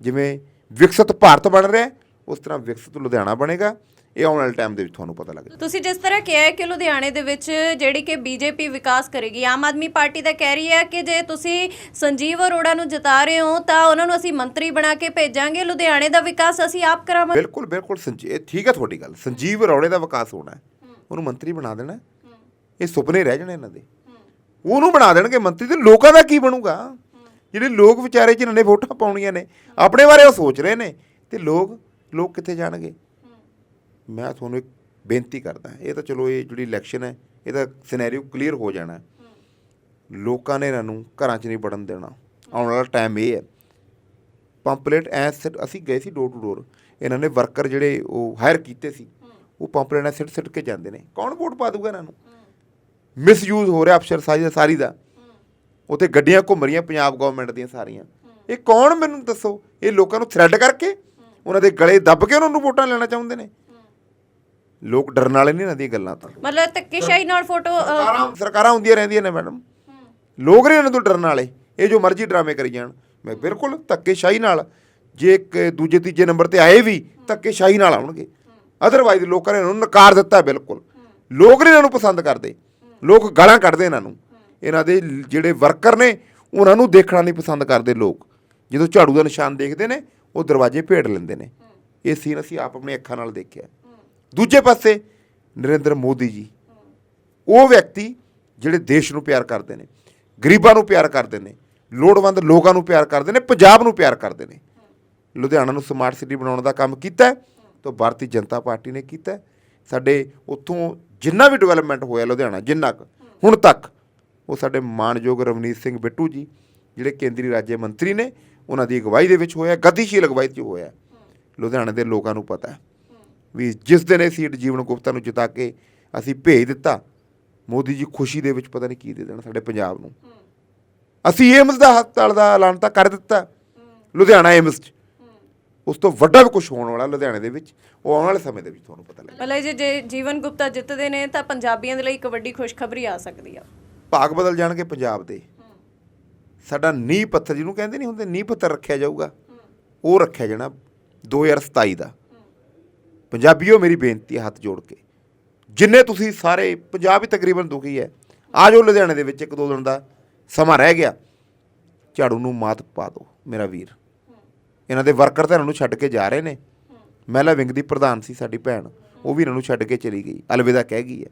ਜਿਵੇਂ ਵਿਕਸਿਤ ਭਾਰਤ ਬਣ ਰਿਹਾ ਉਸ ਤਰ੍ਹਾਂ ਵਿਕਸਿਤ ਲੁਧਿਆਣਾ ਬਣੇਗਾ। ਇਹ ਆਉਣ ਵਾਲੇ ਟਾਈਮ ਦੇ ਵਿੱਚ ਤੁਹਾਨੂੰ ਪਤਾ ਲੱਗ ਜਾਏਗਾ ਤੁਸੀਂ ਜਿਸ ਤਰ੍ਹਾਂ ਕਿਹਾ ਹੈ ਕਿ ਲੁਧਿਆਣੇ ਦੇ ਵਿੱਚ ਜਿਹੜੀ ਕਿ ਬੀਜੇਪੀ ਵਿਕਾਸ ਕਰੇਗੀ ਆਮ ਆਦਮੀ ਪਾਰਟੀ ਤਾਂ ਕਹਿ ਰਹੀ ਹੈ ਕਿ ਜੇ ਤੁਸੀਂ ਸੰਜੀਵ ਅਰੋੜਾ ਨੂੰ ਜਿਤਾ ਰਹੇ ਹੋ ਤਾਂ ਉਹਨਾਂ ਨੂੰ ਅਸੀਂ ਮੰਤਰੀ ਬਣਾ ਕੇ ਭੇਜਾਂਗੇ। ਲੁਧਿਆਣੇ ਦਾ ਵਿਕਾਸ ਅਸੀਂ ਆਪ ਕਰਾਵਾਂਗੇ। ਬਿਲਕੁਲ ਬਿਲਕੁਲ ਸੰਜੀ ਇਹ ਠੀਕ ਹੈ ਤੁਹਾਡੀ ਗੱਲ। ਸੰਜੀਵ ਅਰੋੜੇ ਦਾ ਵਿਕਾਸ ਹੋਣਾ ਹੈ। ਉਹਨੂੰ ਮੰਤਰੀ ਬਣਾ ਦੇਣਾ। ਇਹ ਸੁਪਨੇ ਰਹਿ ਜਾਣੇ ਇਹਨਾਂ ਦੇ। ਉਹਨੂੰ ਬਣਾ ਦੇਣਗੇ ਮੰਤਰੀ ਤੇ ਲੋਕਾਂ ਦਾ ਕੀ ਬਣੂਗਾ? ਜਿਹੜੇ ਲੋਕ ਵਿਚਾਰੇ ਜਿਨ੍ਹਾਂ ਨੇ ਵੋਟਾਂ ਪਾਉਣੀਆਂ ਨੇ ਆਪਣੇ ਬਾਰੇ ਉਹ ਸੋਚ ਰਹੇ ਨੇ ਤੇ ਲੋਕ ਲੋਕ ਕਿੱਥੇ ਜਾਣਗੇ? ਮੈਂ ਤੁਹਾਨੂੰ ਇੱਕ ਬੇਨਤੀ ਕਰਦਾ ਇਹ ਤਾਂ ਚਲੋ ਇਹ ਜਿਹੜੀ ਇਲੈਕਸ਼ਨ ਹੈ ਇਹਦਾ ਸਿਨੈਰੀਓ ਕਲੀਅਰ ਹੋ ਜਾਣਾ। ਲੋਕਾਂ ਨੇ ਇਹਨਾਂ ਨੂੰ ਘਰਾਂ 'ਚ ਨਹੀਂ ਵੜਨ ਦੇਣਾ। ਆਉਣ ਵਾਲਾ ਟਾਈਮ ਇਹ ਹੈ। ਪੰਪਲੇਟ ਐ ਸਿੱਟ ਅਸੀਂ ਗਏ ਸੀ ਡੋਰ ਟੂ ਡੋਰ ਇਹਨਾਂ ਨੇ ਵਰਕਰ ਜਿਹੜੇ ਉਹ ਹਾਇਰ ਕੀਤੇ ਸੀ ਉਹ ਪੰਪਲੇਟ ਐ ਸਿੱਟ ਸਿੱਟ ਕੇ ਜਾਂਦੇ ਨੇ। ਕੌਣ ਵੋਟ ਪਾ ਦੂਗਾ ਇਹਨਾਂ ਨੂੰ? ਮਿਸਯੂਜ਼ ਹੋ ਰਿਹਾ ਅਫਸਰ ਸਾਰੀ ਦਾ ਸਾਰੀ ਦਾ। ਉੱਥੇ ਗੱਡੀਆਂ ਘੁੰਮ ਰਹੀਆਂ ਪੰਜਾਬ ਗਵਰਨਮੈਂਟ ਦੀਆਂ ਸਾਰੀਆਂ। ਇਹ ਕੌਣ ਮੈਨੂੰ ਦੱਸੋ? ਇਹ ਲੋਕਾਂ ਨੂੰ ਥ੍ਰੈਡ ਕਰਕੇ ਉਹਨਾਂ ਦੇ ਗਲੇ ਦੱਬ ਕੇ ਉਹਨਾਂ ਨੂੰ ਵੋਟਾਂ ਲੈਣਾ ਚਾਹੁੰਦੇ ਨੇ? ਲੋਕ ਡਰਨ ਵਾਲੇ ਨਹੀਂ ਇਹਨਾਂ ਦੀਆਂ ਗੱਲਾਂ ਤੋਂ। ਮਤਲਬ ਧੱਕੇਸ਼ਾਹੀ ਨਾਲ ਫੋਟੋ ਅ, ਸਰਕਾਰਾਂ ਹੁੰਦੀਆਂ ਰਹਿੰਦੀਆਂ ਨੇ ਮੈਡਮ। ਲੋਕ ਨਹੀਂ ਇਹਨਾਂ ਤੋਂ ਡਰਨ ਵਾਲੇ। ਇਹ ਜੋ ਮਰਜ਼ੀ ਡਰਾਮੇ ਕਰੀ ਜਾਣ। ਮੈਂ ਬਿਲਕੁਲ ਧੱਕੇਸ਼ਾਹੀ ਨਾਲ ਜੇ ਇੱਕ ਦੂਜੇ ਤੀਜੇ ਨੰਬਰ ਤੇ ਆਏ ਵੀ ਧੱਕੇਸ਼ਾਹੀ ਨਾਲ ਆਉਣਗੇ। ਅਦਰਵਾਈਜ਼ ਲੋਕਾਂ ਨੇ ਇਹਨਾਂ ਨੂੰ ਨਕਾਰ ਦਿੱਤਾ ਬਿਲਕੁਲ। ਲੋਕ ਨਹੀਂ ਇਹਨਾਂ ਨੂੰ ਪਸੰਦ ਕਰਦੇ। ਲੋਕ ਗਾਲਾਂ ਕੱਢਦੇ ਇਹਨਾਂ ਨੂੰ। ਇਹਨਾਂ ਦੇ ਜਿਹੜੇ ਵਰਕਰ ਨੇ, ਉਹਨਾਂ ਨੂੰ ਦੇਖਣਾ ਨਹੀਂ ਪਸੰਦ ਕਰਦੇ ਲੋਕ। ਜਦੋਂ ਝਾੜੂ ਦਾ ਨਿਸ਼ਾਨ ਦੇਖਦੇ ਨੇ, ਉਹ ਦਰਵਾਜ਼ੇ ਭੇੜ ਲੈਂਦੇ ਨੇ। ਇਹ ਸੀਨ ਅਸੀਂ ਆਪ ਆਪਣੀ ਅੱਖਾਂ ਨਾਲ ਦੇਖਿਆ। ਦੂਜੇ ਪਾਸੇ, ਨਰਿੰਦਰ ਮੋਦੀ ਜੀ। ਉਹ ਵਿਅਕਤੀ ਜਿਹੜੇ ਦੇਸ਼ ਨੂੰ ਪਿਆਰ ਕਰਦੇ ਨੇ, ਗਰੀਬਾਂ ਨੂੰ ਪਿਆਰ ਕਰਦੇ ਨੇ, ਲੋੜਵੰਦ ਲੋਕਾਂ ਨੂੰ ਪਿਆਰ ਕਰਦੇ ਨੇ, ਪੰਜਾਬ ਨੂੰ ਪਿਆਰ ਕਰਦੇ ਨੇ। ਲੁਧਿਆਣਾ ਨੂੰ ਸਮਾਰਟ ਸਿਟੀ ਬਣਾਉਣ ਦਾ ਕੰਮ ਕੀਤਾ ਤਾਂ ਭਾਰਤੀ ਜਨਤਾ ਪਾਰਟੀ ਨੇ ਕੀਤਾ ਸਾਡੇ ਉੱਥੋਂ ਜਿੰਨਾ ਵੀ ਡਿਵੈਲਪਮੈਂਟ ਹੋਇਆ ਲੁਧਿਆਣਾ, ਜਿੰਨਾ ਕੁ, ਹੁਣ ਤੱਕ ਉਹ ਸਾਡੇ ਮਾਨਯੋਗ ਰਵਨੀਤ ਸਿੰਘ ਬਿੱਟੂ ਜੀ, ਜਿਹੜੇ ਕੇਂਦਰੀ ਰਾਜ ਮੰਤਰੀ ਨੇ, ਉਹਨਾਂ ਦੀ ਅਗਵਾਈ ਦੇ ਵਿੱਚ ਹੋਇਆ, ਗਤੀਸ਼ੀਲ ਅਗਵਾਈ 'ਚ ਹੋਇਆ। ਲੁਧਿਆਣੇ ਦੇ ਲੋਕਾਂ ਨੂੰ ਪਤਾ ਹੈ ਵੀ ਜਿਸ ਦਿਨ ਇਹ ਸੀਟ ਜੀਵਨ ਗੁਪਤਾ ਨੂੰ ਜਿਤਾ ਕੇ ਅਸੀਂ ਭੇਜ ਦਿੱਤਾ, ਮੋਦੀ ਜੀ ਖੁਸ਼ੀ ਦੇ ਵਿੱਚ ਪਤਾ ਨਹੀਂ ਕੀ ਦੇ ਦੇਣਾ ਸਾਡੇ ਪੰਜਾਬ ਨੂੰ। ਅਸੀਂ ਏਮਸ ਦਾ ਹਸਪਤਾਲ ਦਾ ਐਲਾਨ ਤਾਂ ਕਰ ਦਿੱਤਾ, ਲੁਧਿਆਣਾ ਏਮਸ 'ਚ। ਉਸ ਤੋਂ ਵੱਡਾ ਵੀ ਕੁਝ ਹੋਣ ਵਾਲਾ ਲੁਧਿਆਣੇ ਦੇ ਵਿੱਚ, ਉਹ ਆਉਣ ਵਾਲੇ ਸਮੇਂ ਦੇ ਵਿੱਚ ਤੁਹਾਨੂੰ ਪਤਾ ਲੱਗੇ ਮਤਲਬ ਜੇ- ਜੇ ਜੀਵਨ ਗੁਪਤਾ ਜਿੱਤਦੇ ਨੇ ਤਾਂ ਪੰਜਾਬੀਆਂ ਦੇ ਲਈ ਇੱਕ ਵੱਡੀ ਖੁਸ਼ਖਬਰੀ ਆ ਸਕਦੀ ਆ। ਭਾਗ ਬਦਲ ਜਾਣਗੇ ਪੰਜਾਬ ਦੇ। ਸਾਡਾ ਨੀਂਹ ਪੱਥਰ ਜਿਹਨੂੰ ਕਹਿੰਦੇ ਨਹੀਂ ਹੁੰਦੇ, ਨੀਂਹ ਪੱਥਰ ਰੱਖਿਆ ਜਾਊਗਾ। ਉਹ ਰੱਖਿਆ ਜਾਣਾ 2027 ਦਾ। ਪੰਜਾਬੀਓ ਮੇਰੀ ਬੇਨਤੀ ਹੈ ਹੱਥ ਜੋੜ ਕੇ। ਜਿੰਨੇ ਤੁਸੀਂ ਸਾਰੇ ਪੰਜਾਬ ਹੀ ਤਕਰੀਬਨ ਦੁਖੀ ਹੈ, ਆ ਜਾਓ ਲੁਧਿਆਣੇ ਦੇ ਵਿੱਚ ਇੱਕ ਦੋ ਦਿਨ ਦਾ ਸਮਾਂ ਰਹਿ ਗਿਆ। ਝਾੜੂ ਨੂੰ ਮਾਤ ਪਾ ਦਿਓ, ਮੇਰਾ ਵੀਰ। ਇਹਨਾਂ ਦੇ ਵਰਕਰ ਤਾਂ ਇਹਨਾਂ ਨੂੰ ਛੱਡ ਕੇ ਜਾ ਰਹੇ ਨੇ। ਮਹਿਲਾ ਵਿੰਗ ਦੀ ਪ੍ਰਧਾਨ ਸੀ ਸਾਡੀ ਭੈਣ, ਉਹ ਵੀ ਇਹਨਾਂ ਨੂੰ ਛੱਡ ਕੇ ਚਲੀ ਗਈ। ਅਲਵਿਦਾ ਕਹਿ ਗਈ ਹੈ।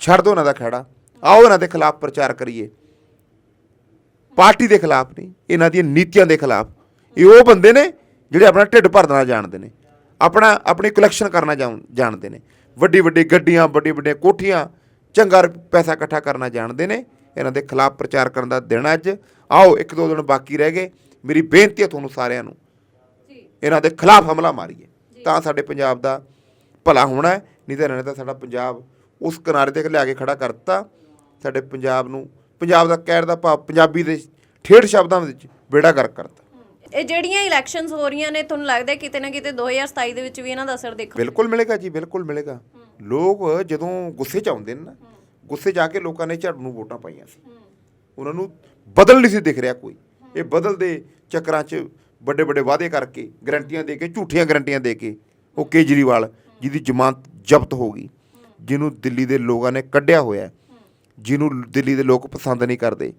ਛੱਡ ਦਿਓ ਇਹਨਾਂ ਦਾ ਖੜਾ ਆਓ ਇਹਨਾਂ ਦੇ ਖਿਲਾਫ ਪ੍ਰਚਾਰ ਕਰੀਏ। ਪਾਰਟੀ ਦੇ ਖਿਲਾਫ ਨਹੀਂ ਇਹਨਾਂ ਦੀਆਂ ਨੀਤੀਆਂ ਦੇ ਖਿਲਾਫ। ਇਹ ਉਹ ਬੰਦੇ ਨੇ ਜਿਹੜੇ ਆਪਣਾ ਢਿੱਡ ਭਰਨਾ ਜਾਣਦੇ ਨੇ। ਆਪਣਾ ਆਪਣੀ ਕਲੈਕਸ਼ਨ ਕਰਨਾ ਜਾਣ- ਜਾਣਦੇ ਨੇ। ਵੱਡੀ ਵੱਡੀ ਗੱਡੀਆਂ ਵੱਡੀ ਵੱਡੀਆਂ ਕੋਠੀਆਂ ਚੰਗਾ ਪੈਸਾ ਇਕੱਠਾ ਕਰਨਾ ਜਾਣਦੇ ਨੇ। ਇਹਨਾਂ ਦੇ ਖਿਲਾਫ ਪ੍ਰਚਾਰ ਕਰਨ ਦਾ ਦਿਨ ਅੱਜ। ਆਓ ਇੱਕ ਦੋ ਦਿਨ ਬਾਕੀ ਰਹਿ ਗਏ। ਮੇਰੀ ਬੇਨਤੀ ਹੈ ਤੁਹਾਨੂੰ ਸਾਰਿਆਂ ਨੂੰ ਜੀ। ਇਹਨਾਂ ਦੇ ਖਿਲਾਫ ਹਮਲਾ ਮਾਰੀਏ। ਤਾਂ ਸਾਡੇ ਪੰਜਾਬ ਦਾ ਭਲਾ ਹੋਣਾ ਨਹੀਂ ਤਾਂ ਇਹਨਾਂ ਨੇ ਤਾਂ ਸਾਡਾ ਪੰਜਾਬ ਉਸ ਕਿਨਾਰੇ ਤੇ ਲਿਆ ਕੇ ਖੜਾ ਕਰਤਾ। ਸਾਡੇ ਪੰਜਾਬ ਨੂੰ ਪੰਜਾਬ ਦਾ ਕਹਿਣ ਦਾ ਭਾਵ ਪੰਜਾਬੀ ਦੇ ਠੇਠ ਸ਼ਬਦਾਂ ਵਿੱਚ ਬੇੜਾ ਗਰਕ ਕਰਤਾ। ਇਹ ਜਿਹੜੀਆਂ ਇਲੈਕਸ਼ਨਸ ਹੋ ਰਹੀਆਂ ਨੇ ਤੁਹਾਨੂੰ ਲੱਗਦਾ ਕਿਤੇ ਨਾ ਕਿਤੇ 2027 ਦੇ ਵਿੱਚ ਵੀ ਇਹਨਾਂ ਦਾ ਅਸਰ ਦੇਖੋ? ਬਿਲਕੁਲ ਮਿਲੇਗਾ ਜੀ ਬਿਲਕੁਲ ਮਿਲੇਗਾ। ਲੋਕ ਜਦੋਂ ਗੁੱਸੇ 'ਚ ਆਉਂਦੇ ਨੇ ਨਾ ਗੁੱਸੇ ਜਾ ਕੇ ਲੋਕਾਂ ਨੇ ਝਾੜੂ ਨੂੰ ਵੋਟਾਂ ਪਾਈਆਂ ਸੀ। ਉਹਨਾਂ ਨੂੰ ਬਦਲ ਨਹੀਂ ਸੀ ਦਿਖ ਰਿਹਾ ਕੋਈ। ਇਹ ਬਦਲ ਦੇ ਚੱਕਰਾਂ 'ਚ ਵੱਡੇ ਵੱਡੇ ਵਾਅਦੇ ਕਰਕੇ ਗਰੰਟੀਆਂ ਦੇ ਕੇ ਝੂਠੀਆਂ ਗਰੰਟੀਆਂ ਦੇ ਕੇ ਉਹ ਕੇਜਰੀਵਾਲ ਜਿਹਦੀ ਜ਼ਮਾਨਤ ਜ਼ਬਤ ਹੋ ਗਈ ਜਿਹਨੂੰ ਦਿੱਲੀ ਦੇ ਲੋਕਾਂ ਨੇ ਕੱਢਿਆ ਹੋਇਆ ਹੈ, ਜਿਹਨੂੰ ਦਿੱਲੀ ਦੇ ਲੋਕ ਪਸੰਦ ਨਹੀਂ ਕਰਦੇ,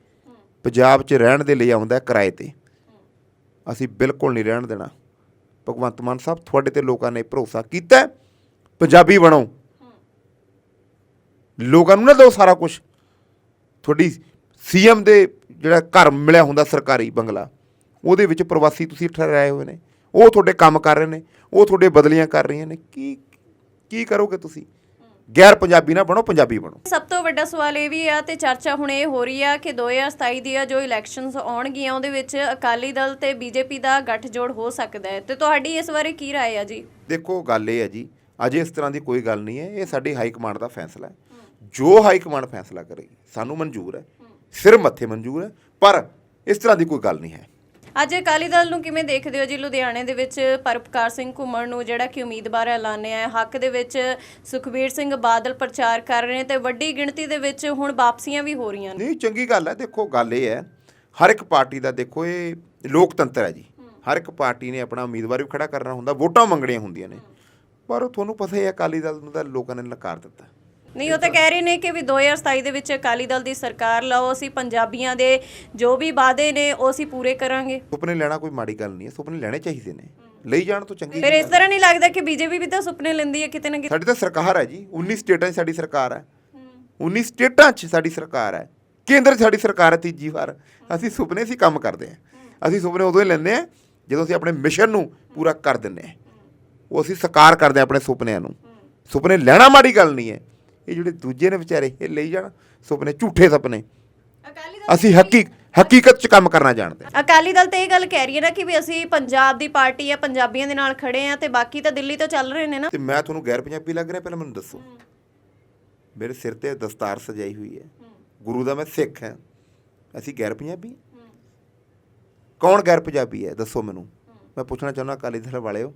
ਪੰਜਾਬ 'ਚ ਰਹਿਣ ਦੇ ਲਈ ਆਉਂਦਾ ਕਿਰਾਏ ਤੇ। ਅਸੀਂ ਬਿਲਕੁਲ ਨਹੀਂ ਰਹਿਣ ਦੇਣਾ। ਭਗਵੰਤ ਮਾਨ ਸਾਹਿਬ, ਤੁਹਾਡੇ ਤੇ ਲੋਕਾਂ ਨੇ ਭਰੋਸਾ ਕੀਤਾ ਪੰਜਾਬੀ ਬਣੋ। ਲੋਕਾਂ ਨੂੰ ਨਾ ਦਿਓ ਸਾਰਾ ਕੁਝ ਤੁਹਾਡੀ ਸੀਐਮ ਦੇ ਜਿਹੜਾ ਘਰ ਮਿਲਿਆ ਹੁੰਦਾ ਸਰਕਾਰੀ ਬੰਗਲਾ, ਉਹਦੇ ਵਿੱਚ ਪ੍ਰਵਾਸੀ ਤੁਸੀਂ ਠਹਿਰਾਏ ਹੋਏ ਨੇ। ਉਹ ਤੁਹਾਡੇ ਕੰਮ ਕਰ ਰਹੇ ਨੇ, ਉਹ ਤੁਹਾਡੇ ਬਦਲੀਆਂ ਕਰ ਰਹੀਆਂ ਨੇ। ਕੀ ਕੀ ਕਰੋਗੇ ਤੁਸੀਂ? ਗੈਰ ਪੰਜਾਬੀ ਨਾ ਬਣੋ ਪੰਜਾਬੀ ਬਣੋ ਸਭ ਤੋਂ ਵੱਡਾ ਸਵਾਲ ਇਹ ਵੀ ਆ ਤੇ ਚਰਚਾ ਹੁਣ ਇਹ ਹੋ ਰਹੀ ਆ ਕਿ 2027 ਦੀਆਂ ਜੋ ਇਲੈਕਸ਼ਨਸ ਆਉਣਗੀਆਂ ਉਹਦੇ ਵਿੱਚ ਅਕਾਲੀ ਦਲ ਤੇ ਬੀਜੇਪੀ ਦਾ ਗੱਠਜੋੜ ਹੋ ਸਕਦਾ ਹੈ ਤੇ ਤੁਹਾਡੀ ਇਸ ਬਾਰੇ ਕੀ رائے ਆ ਜੀ ਦੇਖੋ ਗੱਲ ਇਹ ਹੈ ਜੀ ਅਜੇ ਇਸ ਤਰ੍ਹਾਂ ਦੀ ਕੋਈ ਗੱਲ ਨਹੀਂ ਹੈ ਇਹ ਸਾਡੀ ਹਾਈ ਕਮਾਂਡ ਦਾ ਫੈਸਲਾ ਹੈ ਜੋ ਹਾਈ ਕਮਾਂਡ ਫੈਸਲਾ ਕਰੇਗੀ ਸਾਨੂੰ ਮਨਜ਼ੂਰ ਹੈ ਸਿਰ ਮੱਥੇ ਮਨਜ਼ੂਰ ਹੈ ਪਰ ਇਸ ਤਰ੍ਹਾਂ ਦੀ ਕੋਈ ਗੱਲ ਨਹੀਂ ਹੈ ਅੱਜ ਅਕਾਲੀ ਦਲ ਨੂੰ ਕਿਵੇਂ ਦੇਖਦੇ ਹੋ ਜੀ ਲੁਧਿਆਣੇ ਦੇ ਵਿੱਚ ਪਰਪਕਾਰ ਸਿੰਘ ਘੁੰਮਣ ਨੂੰ ਜਿਹੜਾ ਕਿ ਉਮੀਦਵਾਰ ਐਲਾਨਿਆ ਹੈ ਹੱਕ ਦੇ ਵਿੱਚ ਸੁਖਬੀਰ ਸਿੰਘ ਬਾਦਲ ਪ੍ਰਚਾਰ ਕਰ ਰਹੇ ਨੇ ਤੇ ਵੱਡੀ ਗਿਣਤੀ ਦੇ ਵਿੱਚ ਹੁਣ ਵਾਪਸੀਆਂ ਵੀ ਹੋ ਰਹੀਆਂ ਨੇ। ਨਹੀਂ ਚੰਗੀ ਗੱਲ ਹੈ ਦੇਖੋ ਗੱਲ ਇਹ ਹੈ ਹਰ ਇੱਕ ਪਾਰਟੀ ਦਾ ਦੇਖੋ ਇਹ ਲੋਕਤੰਤਰ ਹੈ ਜੀ। ਹਰ ਇੱਕ ਪਾਰਟੀ ਨੇ ਆਪਣਾ ਉਮੀਦਵਾਰ ਵੀ ਖੜਾ ਕਰਨਾ ਹੁੰਦਾ ਵੋਟਾਂ ਮੰਗਣੀਆਂ ਹੁੰਦੀਆਂ ਨੇ। ਪਰ ਤੁਹਾਨੂੰ ਪਤਾ ਹੀ ਹੈ ਅਕਾਲੀ ਦਲ ਨੂੰ ਤਾਂ ਲੋਕਾਂ ਨੇ ਨਕਾਰ ਦਿੱਤਾ। ਨਹੀਂ ਉਹ ਤਾਂ ਕਹਿ ਰਹੇ ਨੇ ਕਿ ਵੀ 2027 ਦੇ ਵਿੱਚ ਅਕਾਲੀ ਦਲ ਦੀ ਸਰਕਾਰ ਲਾਓ ਅਸੀਂ ਪੰਜਾਬੀਆਂ ਦੇ ਜੋ ਵੀ ਵਾਅਦੇ ਨੇ ਉਹ ਅਸੀਂ ਪੂਰੇ ਕਰਾਂਗੇ। ਸੁਪਨੇ ਲੈਣਾ ਕੋਈ ਮਾੜੀ ਗੱਲ ਨਹੀਂ ਹੈ ਸੁਪਨੇ ਲੈਣੇ ਚਾਹੀਦੇ ਨੇ। ਲਈ ਜਾਣ ਤੋਂ ਚੰਗੀ ਫਿਰ ਇਸ ਤਰ੍ਹਾਂ ਨਹੀਂ ਲੱਗਦਾ ਕਿ ਬੀਜੇਪੀ ਵੀ ਤਾਂ ਸੁਪਨੇ ਲੈਂਦੀ ਹੈ ਕਿਤੇ ਨਾ ਕਿਤੇ? ਸਾਡੀ ਤਾਂ ਸਰਕਾਰ ਹੈ ਜੀ 19 ਸਟੇਟਾਂ 'ਚ ਸਾਡੀ ਸਰਕਾਰ ਹੈ। 19 ਸਟੇਟਾਂ 'ਚ ਸਾਡੀ ਸਰਕਾਰ ਹੈ। ਕੇਂਦਰ 'ਚ ਸਾਡੀ ਸਰਕਾਰ ਹੈ ਤੀਜੀ ਵਾਰ। ਅਸੀਂ ਸੁਪਨੇ ਅਸੀਂ ਕੰਮ ਕਰਦੇ ਹਾਂ। ਅਸੀਂ ਸੁਪਨੇ ਉਦੋਂ ਹੀ ਲੈਂਦੇ ਹਾਂ ਜਦੋਂ ਅਸੀਂ ਆਪਣੇ ਮਿਸ਼ਨ ਨੂੰ ਪੂਰਾ ਕਰ ਦਿੰਦੇ ਹਾਂ। ਉਹ ਅਸੀਂ ਸਾਕਾਰ ਕਰਦੇ ਆਪਣੇ ਸੁਪਨਿਆਂ ਨੂੰ। ਸੁਪਨੇ ਲੈਣਾ ਮਾੜੀ ਗੱਲ ਨਹੀਂ ਹੈ। ਇਹ ਜਿਹੜੇ ਦੂਜੇ ਨੇ ਵਿਚਾਰੇ ਇਹ ਲਈ ਜਾਣ ਸੁਪਨੇ ਝੂਠੇ ਸੁਪਨੇ। ਅਕਾਲੀ ਦਲ ਅਸੀਂ ਹਕੀ ਹਕੀਕਤ 'ਚ ਕੰਮ ਕਰਨਾ ਜਾਣਦੇ ਅਕਾਲੀ ਦਲ ਤੇ ਇਹ ਗੱਲ ਕਹਿ ਰਹੀ ਹੈ ਨਾ ਕਿ ਵੀ ਅਸੀਂ ਪੰਜਾਬ ਦੀ ਪਾਰਟੀ ਆ ਪੰਜਾਬੀਆਂ ਦੇ ਨਾਲ ਖੜੇ ਆ ਤੇ ਬਾਕੀ ਤਾਂ ਦਿੱਲੀ ਤੋਂ ਚੱਲ ਰਹੇ ਨੇ ਨਾ। ਤੇ ਮੈਂ ਤੁਹਾਨੂੰ ਗੈਰ ਪੰਜਾਬੀ ਲੱਗ ਰਿਹਾ ਪਹਿਲਾਂ ਮੈਨੂੰ ਦੱਸੋ। ਮੇਰੇ ਸਿਰ ਤੇ ਦਸਤਾਰ ਸਜਾਈ ਹੋਈ ਹੈ। ਗੁਰੂ ਦਾ ਮੈਂ ਸਿੱਖ ਹਾਂ। ਅਸੀਂ ਗੈਰ ਪੰਜਾਬੀ ਕੌਣ ਗੈਰ ਪੰਜਾਬੀ ਹੈ? ਦੱਸੋ ਮੈਨੂੰ। ਮੈਂ ਪੁੱਛਣਾ ਚਾਹੁੰਦਾ ਅਕਾਲੀ ਦਲ ਵਾਲਿਓ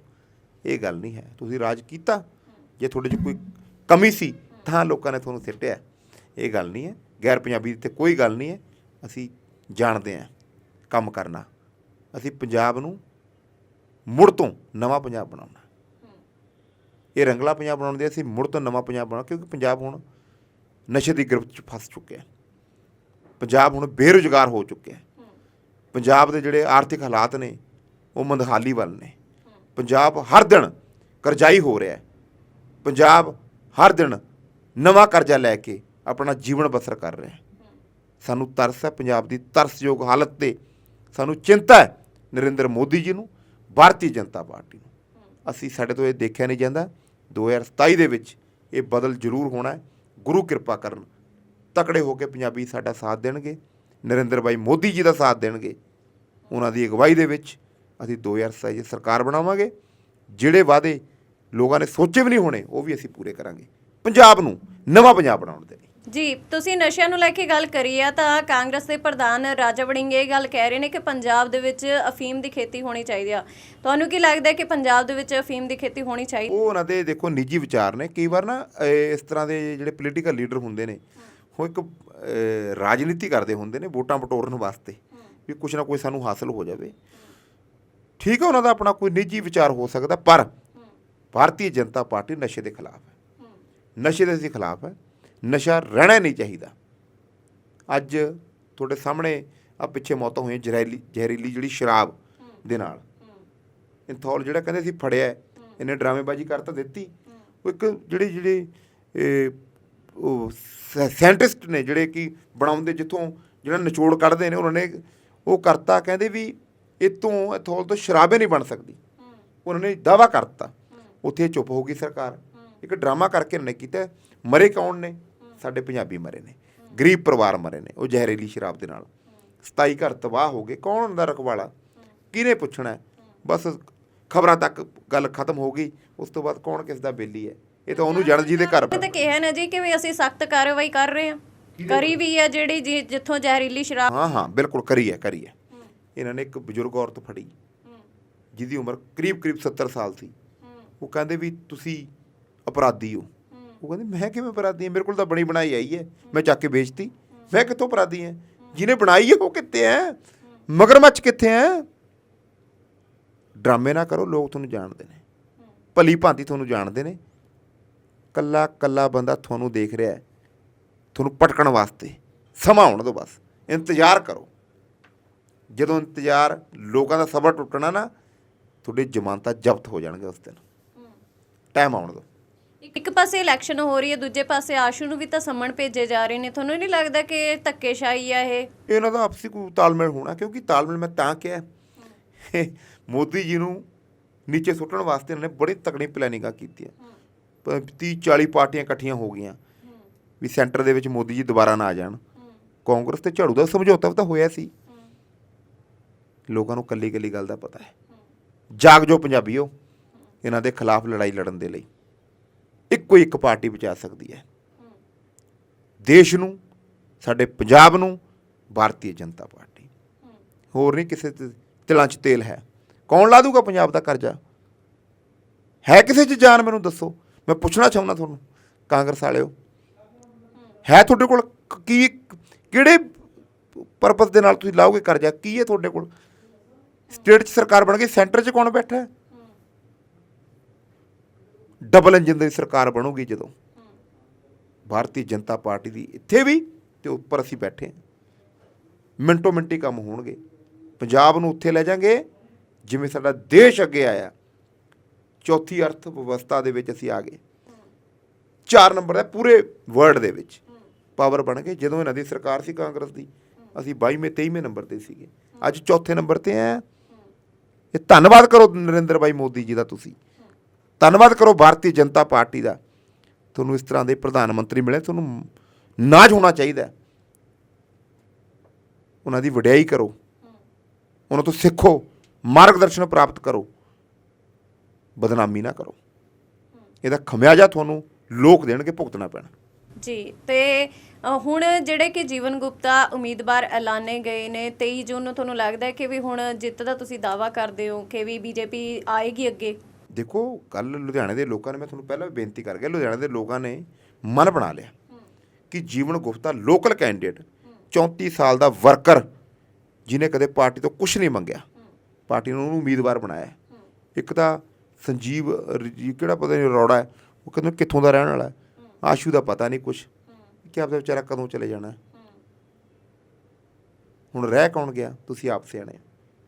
ਇਹ ਗੱਲ ਨਹੀਂ ਹੈ। ਤੁਸੀਂ ਰਾਜ ਕੀਤਾ। ਜੇ ਤੁਹਾਡੇ 'ਚ ਕੋਈ ਕਮੀ ਸੀ ਤਾਂ ਲੋਕਾਂ ਨੇ ਤੁਹਾਨੂੰ ਸਿੱਟਿਆ। ਇਹ ਗੱਲ ਨਹੀਂ ਹੈ। ਗੈਰ ਪੰਜਾਬੀ ਤੇ ਕੋਈ ਗੱਲ ਨਹੀਂ ਹੈ। ਅਸੀਂ ਜਾਣਦੇ ਹਾਂ ਕੰਮ ਕਰਨਾ। ਅਸੀਂ ਪੰਜਾਬ ਨੂੰ ਮੁੜ ਤੋਂ ਨਵਾਂ ਪੰਜਾਬ ਬਣਾਉਣਾ। ਇਹ ਰੰਗਲਾ ਪੰਜਾਬ ਬਣਾਉਣ ਦੇ ਅਸੀਂ ਮੁੜ ਤੋਂ ਨਵਾਂ ਪੰਜਾਬ ਬਣਾਉਣਾ ਕਿਉਂਕਿ ਪੰਜਾਬ ਹੁਣ ਨਸ਼ੇ ਦੀ ਗ੍ਰਿਫਤ 'ਚ ਫਸ ਚੁੱਕਿਆ ਪੰਜਾਬ ਹੁਣ ਬੇਰੁਜ਼ਗਾਰ ਹੋ ਚੁੱਕਿਆ ਪੰਜਾਬ ਦੇ ਜਿਹੜੇ ਆਰਥਿਕ ਹਾਲਾਤ ਨੇ, ਉਹ ਮੰਦਹਾਲੀ ਵੱਲ ਨੇ। ਪੰਜਾਬ ਹਰ ਦਿਨ ਕਰਜ਼ਾਈ ਹੋ ਰਿਹਾ ਹੈ। ਪੰਜਾਬ ਹਰ ਦਿਨ ਨਵਾਂ ਕਰਜ਼ਾ ਲੈ ਕੇ ਆਪਣਾ ਜੀਵਨ ਬਸਰ ਕਰ ਰਿਹਾ ਹੈ। ਸਾਨੂੰ ਤਰਸ ਹੈ, ਪੰਜਾਬ ਦੀ ਤਰਸਯੋਗ ਹਾਲਤ ਤੇ ਸਾਨੂੰ ਚਿੰਤਾ ਹੈ, ਨਰਿੰਦਰ ਮੋਦੀ ਜੀ ਨੂੰ, ਭਾਰਤੀ ਜਨਤਾ ਪਾਰਟੀ ਨੂੰ। ਅਸੀਂ ਸਾਡੇ ਤੋਂ ਇਹ ਦੇਖਿਆ ਨਹੀਂ ਜਾਂਦਾ। 2027 ਦੇ ਵਿੱਚ ਇਹ ਬਦਲ ਜ਼ਰੂਰ ਹੋਣਾ ਹੈ। ਗੁਰੂ ਕਿਰਪਾ ਕਰਨ ਤਕੜੇ ਹੋ ਕੇ ਪੰਜਾਬੀ ਸਾਡਾ ਸਾਥ ਦੇਣਗੇ। ਨਰਿੰਦਰ ਭਾਈ ਮੋਦੀ ਜੀ ਦਾ ਸਾਥ ਦੇਣਗੇ। ਉਹਨਾਂ ਦੀ ਅਗਵਾਈ ਦੇ ਵਿੱਚ ਅਸੀਂ 2027 'ਚ ਸਰਕਾਰ ਬਣਾਵਾਂਗੇ। ਜਿਹੜੇ ਵਾਅਦੇ ਲੋਕਾਂ ਨੇ ਸੋਚੇ ਵੀ ਨਹੀਂ ਹੋਣੇ, ਉਹ ਵੀ ਅਸੀਂ ਪੂਰੇ ਕਰਾਂਗੇ। ਪੰਜਾਬ ਨੂੰ ਨਵਾਂ ਪੰਜਾਬ ਬਣਾਉਣ ਦੇ ਲਈ। ਜੀ ਤੁਸੀਂ ਨਸ਼ਿਆਂ ਨੂੰ ਲੈ ਕੇ ਗੱਲ ਕਰੀ ਆ ਤਾਂ ਕਾਂਗਰਸ ਦੇ ਪ੍ਰਧਾਨ ਰਾਜਾ ਵੜਿੰਗ ਇਹ ਗੱਲ ਕਹਿ ਰਹੇ ਨੇ ਕਿ ਪੰਜਾਬ ਦੇ ਵਿੱਚ ਅਫੀਮ ਦੀ ਖੇਤੀ ਹੋਣੀ ਚਾਹੀਦੀ ਆ। ਤੁਹਾਨੂੰ ਕੀ ਲੱਗਦਾ ਕਿ ਪੰਜਾਬ ਦੇ ਵਿੱਚ ਅਫੀਮ ਦੀ ਖੇਤੀ ਹੋਣੀ ਚਾਹੀਦੀ? ਉਹ ਉਹਨਾਂ ਦੇ ਦੇਖੋ ਨਿੱਜੀ ਵਿਚਾਰ ਨੇ। ਕਈ ਵਾਰ ਨਾ ਇਸ ਤਰ੍ਹਾਂ ਦੇ ਜਿਹੜੇ ਪੋਲੀਟੀਕਲ ਲੀਡਰ ਹੁੰਦੇ ਨੇ ਉਹ ਇੱਕ ਰਾਜਨੀਤੀ ਕਰਦੇ ਹੁੰਦੇ ਨੇ ਵੋਟਾਂ ਬਟੋਰਨ ਵਾਸਤੇ ਵੀ ਕੁਝ ਨਾ ਕੋਈ ਸਾਨੂੰ ਹਾਸਲ ਹੋ ਜਾਵੇ। ਠੀਕ ਹੈ ਉਹਨਾਂ ਦਾ ਆਪਣਾ ਕੋਈ ਨਿੱਜੀ ਵਿਚਾਰ ਹੋ ਸਕਦਾ ਪਰ ਭਾਰਤੀ ਜਨਤਾ ਪਾਰਟੀ ਨਸ਼ੇ ਦੇ ਖਿਲਾਫ ਨਸ਼ੇ ਦੇ ਅਸੀਂ ਖਿਲਾਫ ਹੈ। ਨਸ਼ਾ ਰਹਿਣਾ ਨਹੀਂ ਚਾਹੀਦਾ। ਅੱਜ ਤੁਹਾਡੇ ਸਾਹਮਣੇ ਆ ਪਿੱਛੇ ਮੌਤਾਂ ਹੋਈਆਂ ਜ਼ਹਿਰੀਲੀ ਜ਼ਹਿਰੀਲੀ ਜਿਹੜੀ ਸ਼ਰਾਬ ਦੇ ਨਾਲ। ਇੰਥੌਲ ਜਿਹੜਾ ਕਹਿੰਦੇ ਸੀ ਫੜਿਆ ਇਹਨੇ ਡਰਾਮੇਬਾਜ਼ੀ ਕਰ ਤਾਂ ਦਿੱਤੀ। ਉਹ ਇੱਕ ਜਿਹੜੇ ਜਿਹੜੇ ਉਹ ਸਾਇੰਟਿਸਟ ਨੇ ਜਿਹੜੇ ਕਿ ਬਣਾਉਂਦੇ ਜਿੱਥੋਂ ਜਿਹੜਾ ਨਿਚੋੜ ਕੱਢਦੇ ਨੇ ਉਹਨਾਂ ਨੇ ਉਹ ਕਰਤਾ ਕਹਿੰਦੇ ਵੀ ਇਤੋਂ ਇਥੋਲ ਤੋਂ ਸ਼ਰਾਬੇ ਨਹੀਂ ਬਣ ਸਕਦੀ। ਉਹਨਾਂ ਨੇ ਦਾਵਾ ਕਰਤਾ। ਉੱਥੇ ਚੁੱਪ ਹੋ ਗਈ ਸਰਕਾਰ। ਇੱਕ ਡਰਾਮਾ ਕਰਕੇ ਉਹਨੇ ਕੀਤਾ ਮਰੇ ਕੌਣ ਨੇ? ਸਾਡੇ ਪੰਜਾਬੀ ਮਰੇ ਨੇ। ਗਰੀਬ ਪਰਿਵਾਰ ਮਰੇ ਨੇ ਉਹ ਜ਼ਹਿਰੀਲੀ ਸ਼ਰਾਬ ਦੇ ਨਾਲ। 27 ਘਰ ਤਬਾਹ ਹੋ ਗਏ। ਕੌਣ ਹੁੰਦਾ ਰਖਵਾਲਾ? ਕਿਹਨੇ ਪੁੱਛਣਾ ਹੈ? ਬਸ ਖਬਰਾਂ ਤੱਕ ਗੱਲ ਖਤਮ ਹੋ ਗਈ। ਉਸ ਤੋਂ ਬਾਅਦ ਕੌਣ ਕਿਸ ਦਾ ਬੇਲੀ ਹੈ? ਇਹ ਤਾਂ ਉਹਨੂੰ ਜਣ ਜੀ ਦੇ ਘਰ ਤਾਂ ਕਿਹਾ ਨਾ ਜੀ ਕਿ ਵੀ ਅਸੀਂ ਸਖਤ ਕਾਰਵਾਈ ਕਰ ਰਹੇ ਹਾਂ। ਕਰੀ ਵੀ ਆ ਜਿਹੜੀ ਜਿੱਥੋਂ ਜ਼ਹਿਰੀਲੀ ਸ਼ਰਾਬ ਹਾਂ ਹਾਂ ਬਿਲਕੁਲ ਕਰੀ ਹੈ ਕਰੀ ਹੈ। ਇਹਨਾਂ ਨੇ ਇੱਕ ਬਜ਼ੁਰਗ ਔਰਤ ਫੜੀ। ਜਿਹਦੀ ਉਮਰ ਕਰੀਬ ਕਰੀਬ 70 ਸਾਲ ਸੀ। ਉਹ ਕਹਿੰਦੇ ਵੀ ਤੁਸੀਂ ਅਪਰਾਧੀ ਹੋ। ਉਹ ਕਹਿੰਦੇ ਮੈਂ ਕਿਵੇਂ ਅਪਰਾਧੀ ਹਾਂ? ਮੇਰੇ ਕੋਲ ਤਾਂ ਬਣੀ ਬਣਾਈ ਆਈ ਹੈ। ਮੈਂ ਚੱਕ ਕੇ ਵੇਚਤੀ। ਮੈਂ ਕਿੱਥੋਂ ਅਪਰਾਧੀ ਹਾਂ? ਜਿਹਨੇ ਬਣਾਈ ਹੈ ਉਹ ਕਿੱਥੇ ਹੈ? ਮਗਰਮੱਛ ਕਿੱਥੇ ਹੈ? ਡਰਾਮੇ ਨਾ ਕਰੋ ਲੋਕ ਤੁਹਾਨੂੰ ਜਾਣਦੇ ਨੇ। ਭਲੀ ਭਾਂਤੀ ਤੁਹਾਨੂੰ ਜਾਣਦੇ ਨੇ। ਕੱਲਾ ਕੱਲਾ ਬੰਦਾ ਤੁਹਾਨੂੰ ਦੇਖ ਰਿਹਾ ਹੈ। ਤੁਹਾਨੂੰ ਪਟਕਣ ਵਾਸਤੇ ਸਮਾਂ ਆਉਣ ਦਿਓ ਬਸ। ਇੰਤਜ਼ਾਰ ਕਰੋ। ਜਦੋਂ ਇੰਤਜ਼ਾਰ ਲੋਕਾਂ ਦਾ ਸਬਰ ਟੁੱਟਣਾ ਨਾ ਤੁਹਾਡੇ ਜ਼ਮਾਨਤਾਂ ਜ਼ਬਤ ਹੋ ਜਾਣਗੇ ਉਸ ਦਿਨ। ਟਾਈਮ ਆਉਣ ਦਿਓ। ਇੱਕ ਪਾਸੇ ਇਲੈਕਸ਼ਨ ਹੋ ਰਹੀ ਹੈ ਦੂਜੇ ਪਾਸੇ ਆਸ਼ੂ ਨੂੰ ਵੀ ਤਾਂ ਸੰਮਣ ਭੇਜੇ ਜਾ ਰਹੇ ਨੇ। ਤੁਹਾਨੂੰ ਨਹੀਂ ਲੱਗਦਾ ਕਿ ਇਹ ਧੱਕੇਸ਼ਾਹੀ ਆ ਇਹ? ਇਹਨਾਂ ਦਾ ਆਪਸੀ ਕੋਈ ਤਾਲਮੇਲ ਹੋਣਾ ਕਿਉਂਕਿ ਤਾਲਮੇਲ ਮੈਂ ਤਾਂ ਕਿਹਾ। ਮੋਦੀ ਜੀ ਨੂੰ ਨੀਚੇ ਸੁੱਟਣ ਵਾਸਤੇ ਇਹਨਾਂ ਨੇ ਬੜੀ ਤਕੜੀ ਪਲੈਨਿੰਗਾਂ ਕੀਤੀਆਂ। 30 40 ਪਾਰਟੀਆਂ ਇਕੱਠੀਆਂ ਹੋ ਗਈਆਂ। ਵੀ ਸੈਂਟਰ ਦੇ ਵਿੱਚ ਮੋਦੀ ਜੀ ਦੁਬਾਰਾ ਨਾ ਆ ਜਾਣ। ਕਾਂਗਰਸ ਤੇ ਝਾੜੂ ਦਾ ਸਮਝੌਤਾ ਤਾਂ ਹੋਇਆ ਸੀ। ਲੋਕਾਂ ਨੂੰ ਕੱਲੀ ਕੱਲੀ ਗੱਲ ਦਾ ਪਤਾ ਹੈ। ਜਾਗ ਜੋ ਪੰਜਾਬੀਓ। ਇਹਨਾਂ ਦੇ ਖਿਲਾਫ ਲੜਾਈ ਲੜਨ ਦੇ ਲਈ। ਇੱਕੋ ਇੱਕ ਪਾਰਟੀ ਬਚਾ ਸਕਦੀ ਹੈ। ਦੇਸ਼ ਨੂੰ, ਸਾਡੇ ਪੰਜਾਬ ਨੂੰ, ਭਾਰਤੀ ਜਨਤਾ ਪਾਰਟੀ। ਹੋਰ ਨਹੀਂ ਕਿਸੇ ਤਿਲਾਂ 'ਚ ਤੇਲ ਹੈ। ਕੌਣ ਲਾ ਦੂਗਾ ਪੰਜਾਬ ਦਾ ਕਰਜ਼ਾ? ਹੈ ਕਿਸੇ 'ਚ? ਜਾਨ ਮੈਨੂੰ ਦੱਸੋ। ਮੈਂ ਪੁੱਛਣਾ ਚਾਹੁੰਦਾ ਤੁਹਾਨੂੰ, ਕਾਂਗਰਸ ਵਾਲਿਓ। ਹੈ ਤੁਹਾਡੇ ਕੋਲ ਕੀ ਕਿਹੜੇ ਪਰਪਸ ਦੇ ਨਾਲ ਤੁਸੀਂ ਲਾਓਗੇ ਕਰਜ਼ਾ? ਕੀ ਹੈ ਤੁਹਾਡੇ ਕੋਲ? ਸਟੇਟ 'ਚ ਸਰਕਾਰ ਬਣ ਗਈ ਸੈਂਟਰ 'ਚ ਕੌਣ ਬੈਠਾ ਹੈ? ਡਬਲ ਇੰਜਨ ਦੀ ਸਰਕਾਰ ਬਣੂਗੀ ਜਦੋਂ। ਭਾਰਤੀ ਜਨਤਾ ਪਾਰਟੀ ਦੀ ਇੱਥੇ ਵੀ ਤੇ ਉੱਪਰ ਅਸੀਂ ਬੈਠੇ ਹਾਂ। ਮਿੰਟੋ ਮਿੰਟੀ ਕੰਮ ਹੋਣਗੇ। ਪੰਜਾਬ ਨੂੰ ਉੱਥੇ ਲੈ ਜਾਾਂਗੇ, ਜਿਵੇਂ ਸਾਡਾ ਦੇਸ਼ ਅੱਗੇ ਆਇਆ। ਚੌਥੀ ਅਰਥ ਵਿਵਸਥਾ ਦੇ ਵਿੱਚ ਅਸੀਂ ਆ ਗਏ। ਚਾਰ ਨੰਬਰ ਦਾ ਪੂਰੇ ਵਰਲਡ ਦੇ ਵਿੱਚ। ਪਾਵਰ ਬਣ ਗਏ। ਜਦੋਂ ਇਹਨਾਂ ਦੀ ਸਰਕਾਰ ਸੀ ਕਾਂਗਰਸ ਦੀ, ਅਸੀਂ 22ਵੇਂ 23ਵੇਂ ਨੰਬਰ ਤੇ ਸੀਗੇ। ਅੱਜ ਚੌਥੇ ਨੰਬਰ ਤੇ ਆ ਇਹ ਧੰਨਵਾਦ ਕਰੋ ਨਰਿੰਦਰ ਭਾਈ ਮੋਦੀ ਜੀ ਦਾ ਤੁਸੀਂ। ਧੰਨਵਾਦ ਕਰੋ ਭਾਰਤੀ ਜਨਤਾ ਪਾਰਟੀ ਦਾ। ਤੁਹਾਨੂੰ ਇਸ ਤਰ੍ਹਾਂ ਦੇ ਪ੍ਰਧਾਨ ਮੰਤਰੀ ਮਿਲੇ, ਤੁਹਾਨੂੰ ਨਾਜ ਹੋਣਾ ਚਾਹੀਦਾ ਉਹਨਾਂ ਦੀ ਵਡਿਆਈ ਕਰੋ। ਉਹਨਾਂ ਤੋਂ ਸਿੱਖੋ, ਮਾਰਗਦਰਸ਼ਨ ਪ੍ਰਾਪਤ ਕਰੋ। ਬਦਨਾਮੀ ਨਾ ਕਰੋ। ਇਹਦਾ ਖਮਿਆਜਾ ਤੁਹਾਨੂੰ ਲੋਕ ਦੇਣਗੇ, ਭੁਗਤਣਾ ਪੈਣਾ। ਜੀ, ਤੇ ਹੁਣ ਜਿਹੜੇ ਕਿ ਜੀਵਨ ਗੁਪਤਾ ਉਮੀਦਵਾਰ ਐਲਾਨੇ ਗਏ ਨੇ 23 ਜੂਨ ਨੂੰ ਤੁਹਾਨੂੰ ਲੱਗਦਾ ਹੈ ਕਿ ਵੀ ਹੁਣ ਜਿੱਤ ਦਾ ਤੁਸੀਂ ਦਾਵਾ ਕਰਦੇ ਹੋ ਕਿ ਵੀ ਬੀਜੇਪੀ ਆਏਗੀ ਅੱਗੇ? ਦੇਖੋ ਕੱਲ ਲੁਧਿਆਣੇ ਦੇ ਲੋਕਾਂ ਨੇ, ਮੈਂ ਤੁਹਾਨੂੰ ਪਹਿਲਾਂ ਵੀ ਬੇਨਤੀ ਕਰ ਗਿਆ, ਲੁਧਿਆਣੇ ਦੇ ਲੋਕਾਂ ਨੇ ਮਨ ਬਣਾ ਲਿਆ ਕਿ ਜੀਵਨ ਗੁਪਤਾ ਲੋਕਲ ਕੈਂਡੀਡੇਟ 34 ਸਾਲ ਦਾ ਵਰਕਰ ਜਿਨੇ ਕਦੇ ਪਾਰਟੀ ਤੋਂ ਕੁਝ ਨਹੀਂ ਮੰਗਿਆ। ਪਾਰਟੀ ਨੇ ਉਹਨੂੰ ਉਮੀਦਵਾਰ ਬਣਾਇਆ। ਇੱਕ ਤਾਂ ਸੰਜੀਵ ਕਿਹੜਾ ਪਤਾ ਨਹੀਂ, ਅਰੋੜਾ ਹੈ, ਉਹ ਕਹਿੰਦੇ ਕਿੱਥੋਂ ਦਾ ਰਹਿਣ ਵਾਲਾ ਆਸ਼ੂ ਦਾ ਪਤਾ ਨਹੀਂ ਕੁਝ ਕਿ ਆਪਦਾ ਵਿਚਾਰਾ ਕਦੋਂ ਚਲੇ ਜਾਣਾ ਹੁਣ ਰਹਿ ਕੌਣ ਗਿਆ? ਤੁਸੀਂ ਆਪ ਸਿਆਣੇ ਹੋ।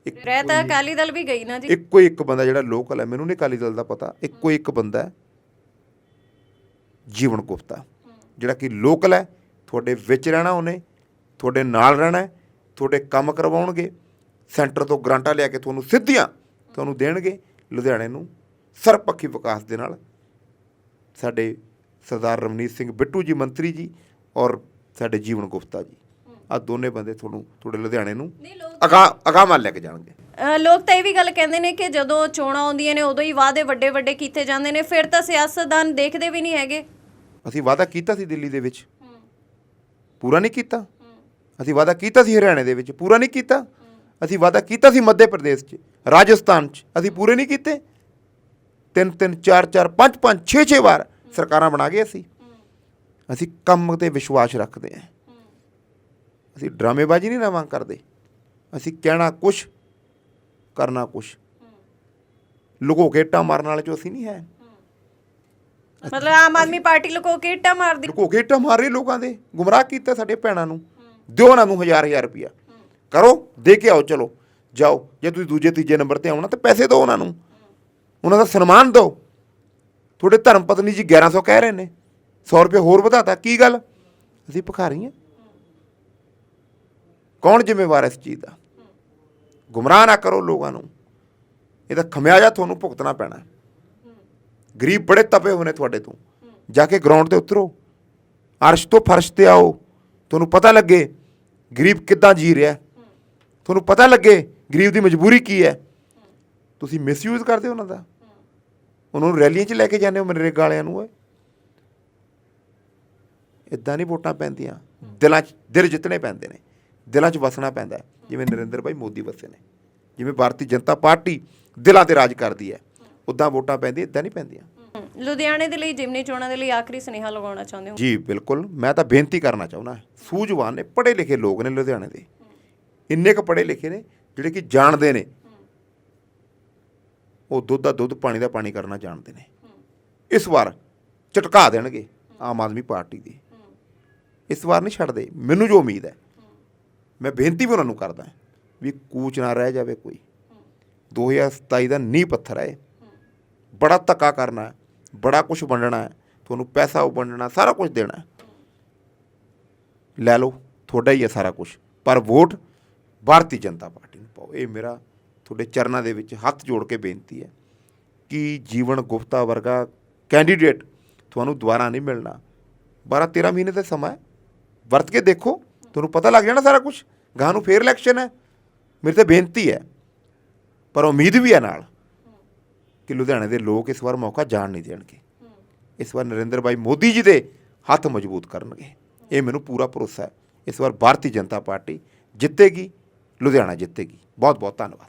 ਇੱਕ ਰਹਿ ਤਾਂ ਅਕਾਲੀ ਦਲ ਵੀ ਗਈ ਨਾ ਜੀ। ਇੱਕੋ ਇੱਕ ਬੰਦਾ ਜਿਹੜਾ ਲੋਕਲ ਹੈ ਮੈਨੂੰ ਨਹੀਂ ਅਕਾਲੀ ਦਲ ਦਾ ਪਤਾ। ਇੱਕੋ ਇੱਕ ਬੰਦਾ ਹੈ ਜੀਵਨ ਗੁਪਤਾ ਜਿਹੜਾ ਕਿ ਲੋਕਲ ਹੈ। ਤੁਹਾਡੇ ਵਿੱਚ ਰਹਿਣਾ ਉਹਨੇ ਤੁਹਾਡੇ ਨਾਲ ਰਹਿਣਾ ਤੁਹਾਡੇ ਕੰਮ ਕਰਵਾਉਣਗੇ ਸੈਂਟਰ ਤੋਂ ਗ੍ਰਾਂਟਾਂ ਲਿਆ ਕੇ ਤੁਹਾਨੂੰ ਸਿੱਧੀਆਂ ਤੁਹਾਨੂੰ ਦੇਣਗੇ ਲੁਧਿਆਣੇ ਨੂੰ ਸਰਪੱਖੀ ਵਿਕਾਸ ਦੇ ਨਾਲ। ਸਾਡੇ ਸਰਦਾਰ ਰਮਨੀਤ ਸਿੰਘ ਬਿੱਟੂ ਜੀ ਮੰਤਰੀ ਜੀ ਔਰ ਸਾਡੇ ਜੀਵਨ ਗੁਪਤਾ ਜੀ। ਆ ਦੋਨੇ ਬੰਦੇ ਤੁਹਾਨੂੰ ਤੁਹਾਡੇ ਲੁਧਿਆਣੇ ਨੂੰ ਲੋਕ ਅਗਾ ਅਗਾਹ ਲੈ ਕੇ ਜਾਣਗੇ। ਲੋਕ ਤਾਂ ਇਹ ਵੀ ਗੱਲ ਕਹਿੰਦੇ ਨੇ ਕਿ ਜਦੋਂ ਚੋਣਾਂ ਆਉਂਦੀਆਂ ਨੇ ਉਦੋਂ ਹੀ ਵਾਅਦੇ ਵੱਡੇ ਵੱਡੇ ਕੀਤੇ ਜਾਂਦੇ ਨੇ ਫਿਰ ਤਾਂ ਸਿਆਸਤਦਾਨ ਦੇਖਦੇ ਵੀ ਨਹੀਂ ਹੈਗੇ। ਅਸੀਂ ਵਾਅਦਾ ਕੀਤਾ ਸੀ ਦਿੱਲੀ ਦੇ ਵਿੱਚ। ਪੂਰਾ ਨਹੀਂ ਕੀਤਾ। ਅਸੀਂ ਵਾਅਦਾ ਕੀਤਾ ਸੀ ਹਰਿਆਣੇ ਦੇ ਵਿੱਚ ਪੂਰਾ ਨਹੀਂ ਕੀਤਾ। ਅਸੀਂ ਵਾਅਦਾ ਕੀਤਾ ਸੀ ਮੱਧ ਪ੍ਰਦੇਸ਼ 'ਚ ਰਾਜਸਥਾਨ 'ਚ ਅਸੀਂ ਪੂਰੇ ਨਹੀਂ ਕੀਤੇ। ਤਿੰਨ ਤਿੰਨ ਚਾਰ ਚਾਰ ਪੰਜ ਪੰਜ ਛੇ ਛੇ ਵਾਰ ਸਰਕਾਰਾਂ ਬਣਾ ਗਏ ਅਸੀਂ। ਅਸੀਂ ਕੰਮ ਤੇ ਵਿਸ਼ਵਾਸ ਰੱਖਦੇ ਹਾਂ। ਅਸੀਂ ਡਰਾਮੇਬਾਜ਼ੀ ਨਹੀਂ ਨਾ ਮੰਗ ਕਰਦੇ। ਅਸੀਂ ਕਹਿਣਾ ਕੁਛ ਕਰਨਾ ਕੁਛ। ਲੁਕੋ ਕੇ ਟਾ ਮਾਰਨ ਵਾਲੇ ਚੋਂ ਅਸੀਂ ਨਹੀਂ ਹੈ। ਮਤਲਬ ਆਮ ਆਦਮੀ ਪਾਰਟੀ ਲੁਕੋ ਕੇ ਇੱਟਾਂ ਮਾਰਦੀ। ਲੁਕੋ ਕੇ ਇੱਟਾਂ ਮਾਰ ਰਹੇ ਲੋਕਾਂ ਦੇ। ਗੁੰਮਰਾਹ ਕੀਤਾ ਸਾਡੇ ਭੈਣਾਂ ਨੂੰ। ਦਿਓ ਉਹਨਾਂ ਨੂੰ ਹਜ਼ਾਰ ਹਜ਼ਾਰ ਰੁਪਇਆ। ਕਰੋ ਦੇ ਕੇ ਆਓ ਚਲੋ। ਜਾਓ। ਜੇ ਤੁਸੀਂ ਦੂਜੇ ਤੀਜੇ ਨੰਬਰ ਤੇ ਆਉਣਾ ਤਾਂ ਪੈਸੇ ਦਿਓ ਉਹਨਾਂ ਨੂੰ। ਉਹਨਾਂ ਦਾ ਸਨਮਾਨ ਦਿਓ। ਤੁਹਾਡੇ ਧਰਮ ਪਤਨੀ ਜੀ 1100 ਕਹਿ ਰਹੇ ਨੇ। 100 ਰੁਪਏ ਹੋਰ ਵਧਾਤਾ। ਕੀ ਗੱਲ? ਅਸੀਂ ਭਿਖਾਰੀ ਹਾਂ। ਕੌਣ ਜ਼ਿੰਮੇਵਾਰ ਇਸ ਚੀਜ਼ ਦਾ? ਗੁੰਮਰਾਹ ਨਾ ਕਰੋ ਲੋਕਾਂ ਨੂੰ। ਇਹਦਾ ਖਮਿਆਜਾ ਤੁਹਾਨੂੰ ਭੁਗਤਣਾ ਪੈਣਾ ਗਰੀਬ ਬੜੇ ਤਪੇ ਹੋਏ ਨੇ ਤੁਹਾਡੇ ਤੋਂ। ਜਾ ਕੇ ਗਰਾਊਂਡ ਤੇ ਉਤਰੋ। ਅਰਸ਼ ਤੋਂ ਫਰਸ਼ ਤੇ ਆਓ। ਤੁਹਾਨੂੰ ਪਤਾ ਲੱਗੇ ਗਰੀਬ ਕਿੱਦਾਂ ਜੀ ਰਿਹਾ ਤੁਹਾਨੂੰ ਪਤਾ ਲੱਗੇ ਗਰੀਬ ਦੀ ਮਜਬੂਰੀ ਕੀ ਹੈ। ਤੁਸੀਂ ਮਿਸਯੂਜ਼ ਕਰਦੇ ਹੋ ਉਹਨਾਂ ਦਾ। ਉਹਨਾਂ ਨੂੰ ਰੈਲੀਆਂ 'ਚ ਲੈ ਕੇ ਜਾਂਦੇ ਹੋ ਮੇਰੇ ਵਾਲਿਆਂ ਨੂੰ, ਓਏ। ਇਦਾਂ ਨਹੀਂ ਵੋਟਾਂ ਪੈਂਦੀਆਂ। ਦਿਲਾਂ 'ਚ ਦਿਲ ਜਿੱਤਣੇ ਪੈਂਦੇ ਨੇ। ਦਿਲਾਂ 'ਚ ਵਸਣਾ ਪੈਂਦਾ ਜਿਵੇਂ ਨਰਿੰਦਰ ਭਾਈ ਮੋਦੀ ਵਸੇ ਨੇ। ਜਿਵੇਂ ਭਾਰਤੀ ਜਨਤਾ ਪਾਰਟੀ ਦਿਲਾਂ ਤੇ ਰਾਜ ਕਰਦੀ ਹੈ। ਉਦਾਂ ਵੋਟਾਂ ਪੈਂਦੀਆਂ ਇਦਾਂ ਨਹੀਂ ਪੈਂਦੀਆਂ। ਲੁਧਿਆਣੇ ਦੇ ਲਈ ਜਿਮਨੀ ਚੋਣਾਂ ਦੇ ਲਈ ਆਖਰੀ ਸੁਨੇਹਾ ਲਗਾਉਣਾ ਚਾਹੁੰਦੇ ਹੋ? ਜੀ ਬਿਲਕੁਲ। ਮੈਂ ਤਾਂ ਬੇਨਤੀ ਕਰਨਾ ਚਾਹੁੰਦਾ ਸੂਝਵਾਨ ਨੇ ਪੜ੍ਹੇ ਲਿਖੇ ਲੋਕ ਨੇ ਲੁਧਿਆਣੇ ਦੇ। ਇੰਨੇ ਕੁ ਪੜ੍ਹੇ ਲਿਖੇ ਨੇ ਜਿਹੜੇ ਕਿ ਜਾਣਦੇ ਨੇ। ਉਹ ਦੁੱਧ ਦਾ ਦੁੱਧ ਪਾਣੀ ਦਾ ਪਾਣੀ ਕਰਨਾ ਜਾਣਦੇ ਨੇ। ਇਸ ਵਾਰ ਝਟਕਾ ਦੇਣਗੇ ਆਮ ਆਦਮੀ ਪਾਰਟੀ ਦੀ। ਇਸ ਵਾਰ ਨਹੀਂ ਛੱਡਦੇ। ਮੈਨੂੰ ਜੋ ਉਮੀਦ ਹੈ ਮੈਂ ਬੇਨਤੀ ਵੀ ਉਹਨਾਂ ਨੂੰ ਕਰਦਾ ਵੀ ਕੂਚ ਨਾ ਰਹਿ ਜਾਵੇ ਕੋਈ। 2027 ਦਾ ਨੀਂਹ ਪੱਥਰ ਹੈ। ਬੜਾ ਧੱਕਾ ਕਰਨਾ ਹੈ, ਬੜਾ ਕੁਝ ਵੰਡਣਾ ਹੈ, ਤੁਹਾਨੂੰ ਪੈਸਾ ਉਹ ਵੰਡਣਾ, ਸਾਰਾ ਕੁਝ ਦੇਣਾ ਹੈ। ਲੈ ਲਓ, ਤੁਹਾਡਾ ਹੀ ਹੈ ਸਾਰਾ ਕੁਝ ਪਰ ਵੋਟ ਭਾਰਤੀ ਜਨਤਾ ਪਾਰਟੀ ਨੂੰ ਪਾਓ। ਇਹ ਮੇਰਾ ਤੁਹਾਡੇ ਚਰਨਾਂ ਦੇ ਵਿੱਚ ਹੱਥ ਜੋੜ ਕੇ ਬੇਨਤੀ ਹੈ ਕਿ ਜੀਵਨ ਗੁਪਤਾ ਵਰਗਾ ਕੈਂਡੀਡੇਟ ਤੁਹਾਨੂੰ ਦੁਬਾਰਾ ਨਹੀਂ ਮਿਲਣਾ। 12 13 ਮਹੀਨੇ ਦਾ ਸਮਾਂ ਵਰਤ ਕੇ ਦੇਖੋ, ਤੁਹਾਨੂੰ ਪਤਾ ਲੱਗ ਜਾਣਾ ਸਾਰਾ ਕੁਝ ਗਾਂ ਨੂੰ ਫੇਰ ਇਲੈਕਸ਼ਨ ਹੈ। ਮੇਰੀ ਤਾਂ ਬੇਨਤੀ ਹੈ। ਪਰ ਉਮੀਦ ਵੀ ਹੈ ਨਾਲ ਕਿ ਲੁਧਿਆਣੇ ਦੇ ਲੋਕ ਇਸ ਵਾਰ ਮੌਕਾ ਜਾਣ ਨਹੀਂ ਦੇਣਗੇ। ਇਸ ਵਾਰ ਨਰਿੰਦਰ ਭਾਈ ਮੋਦੀ ਜੀ ਦੇ ਹੱਥ ਮਜ਼ਬੂਤ ਕਰਨਗੇ। ਇਹ ਮੈਨੂੰ ਪੂਰਾ ਭਰੋਸਾ ਹੈ। ਇਸ ਵਾਰ ਭਾਰਤੀ ਜਨਤਾ ਪਾਰਟੀ ਜਿੱਤੇਗੀ, ਲੁਧਿਆਣਾ ਜਿੱਤੇਗੀ। ਬਹੁਤ ਬਹੁਤ ਧੰਨਵਾਦ।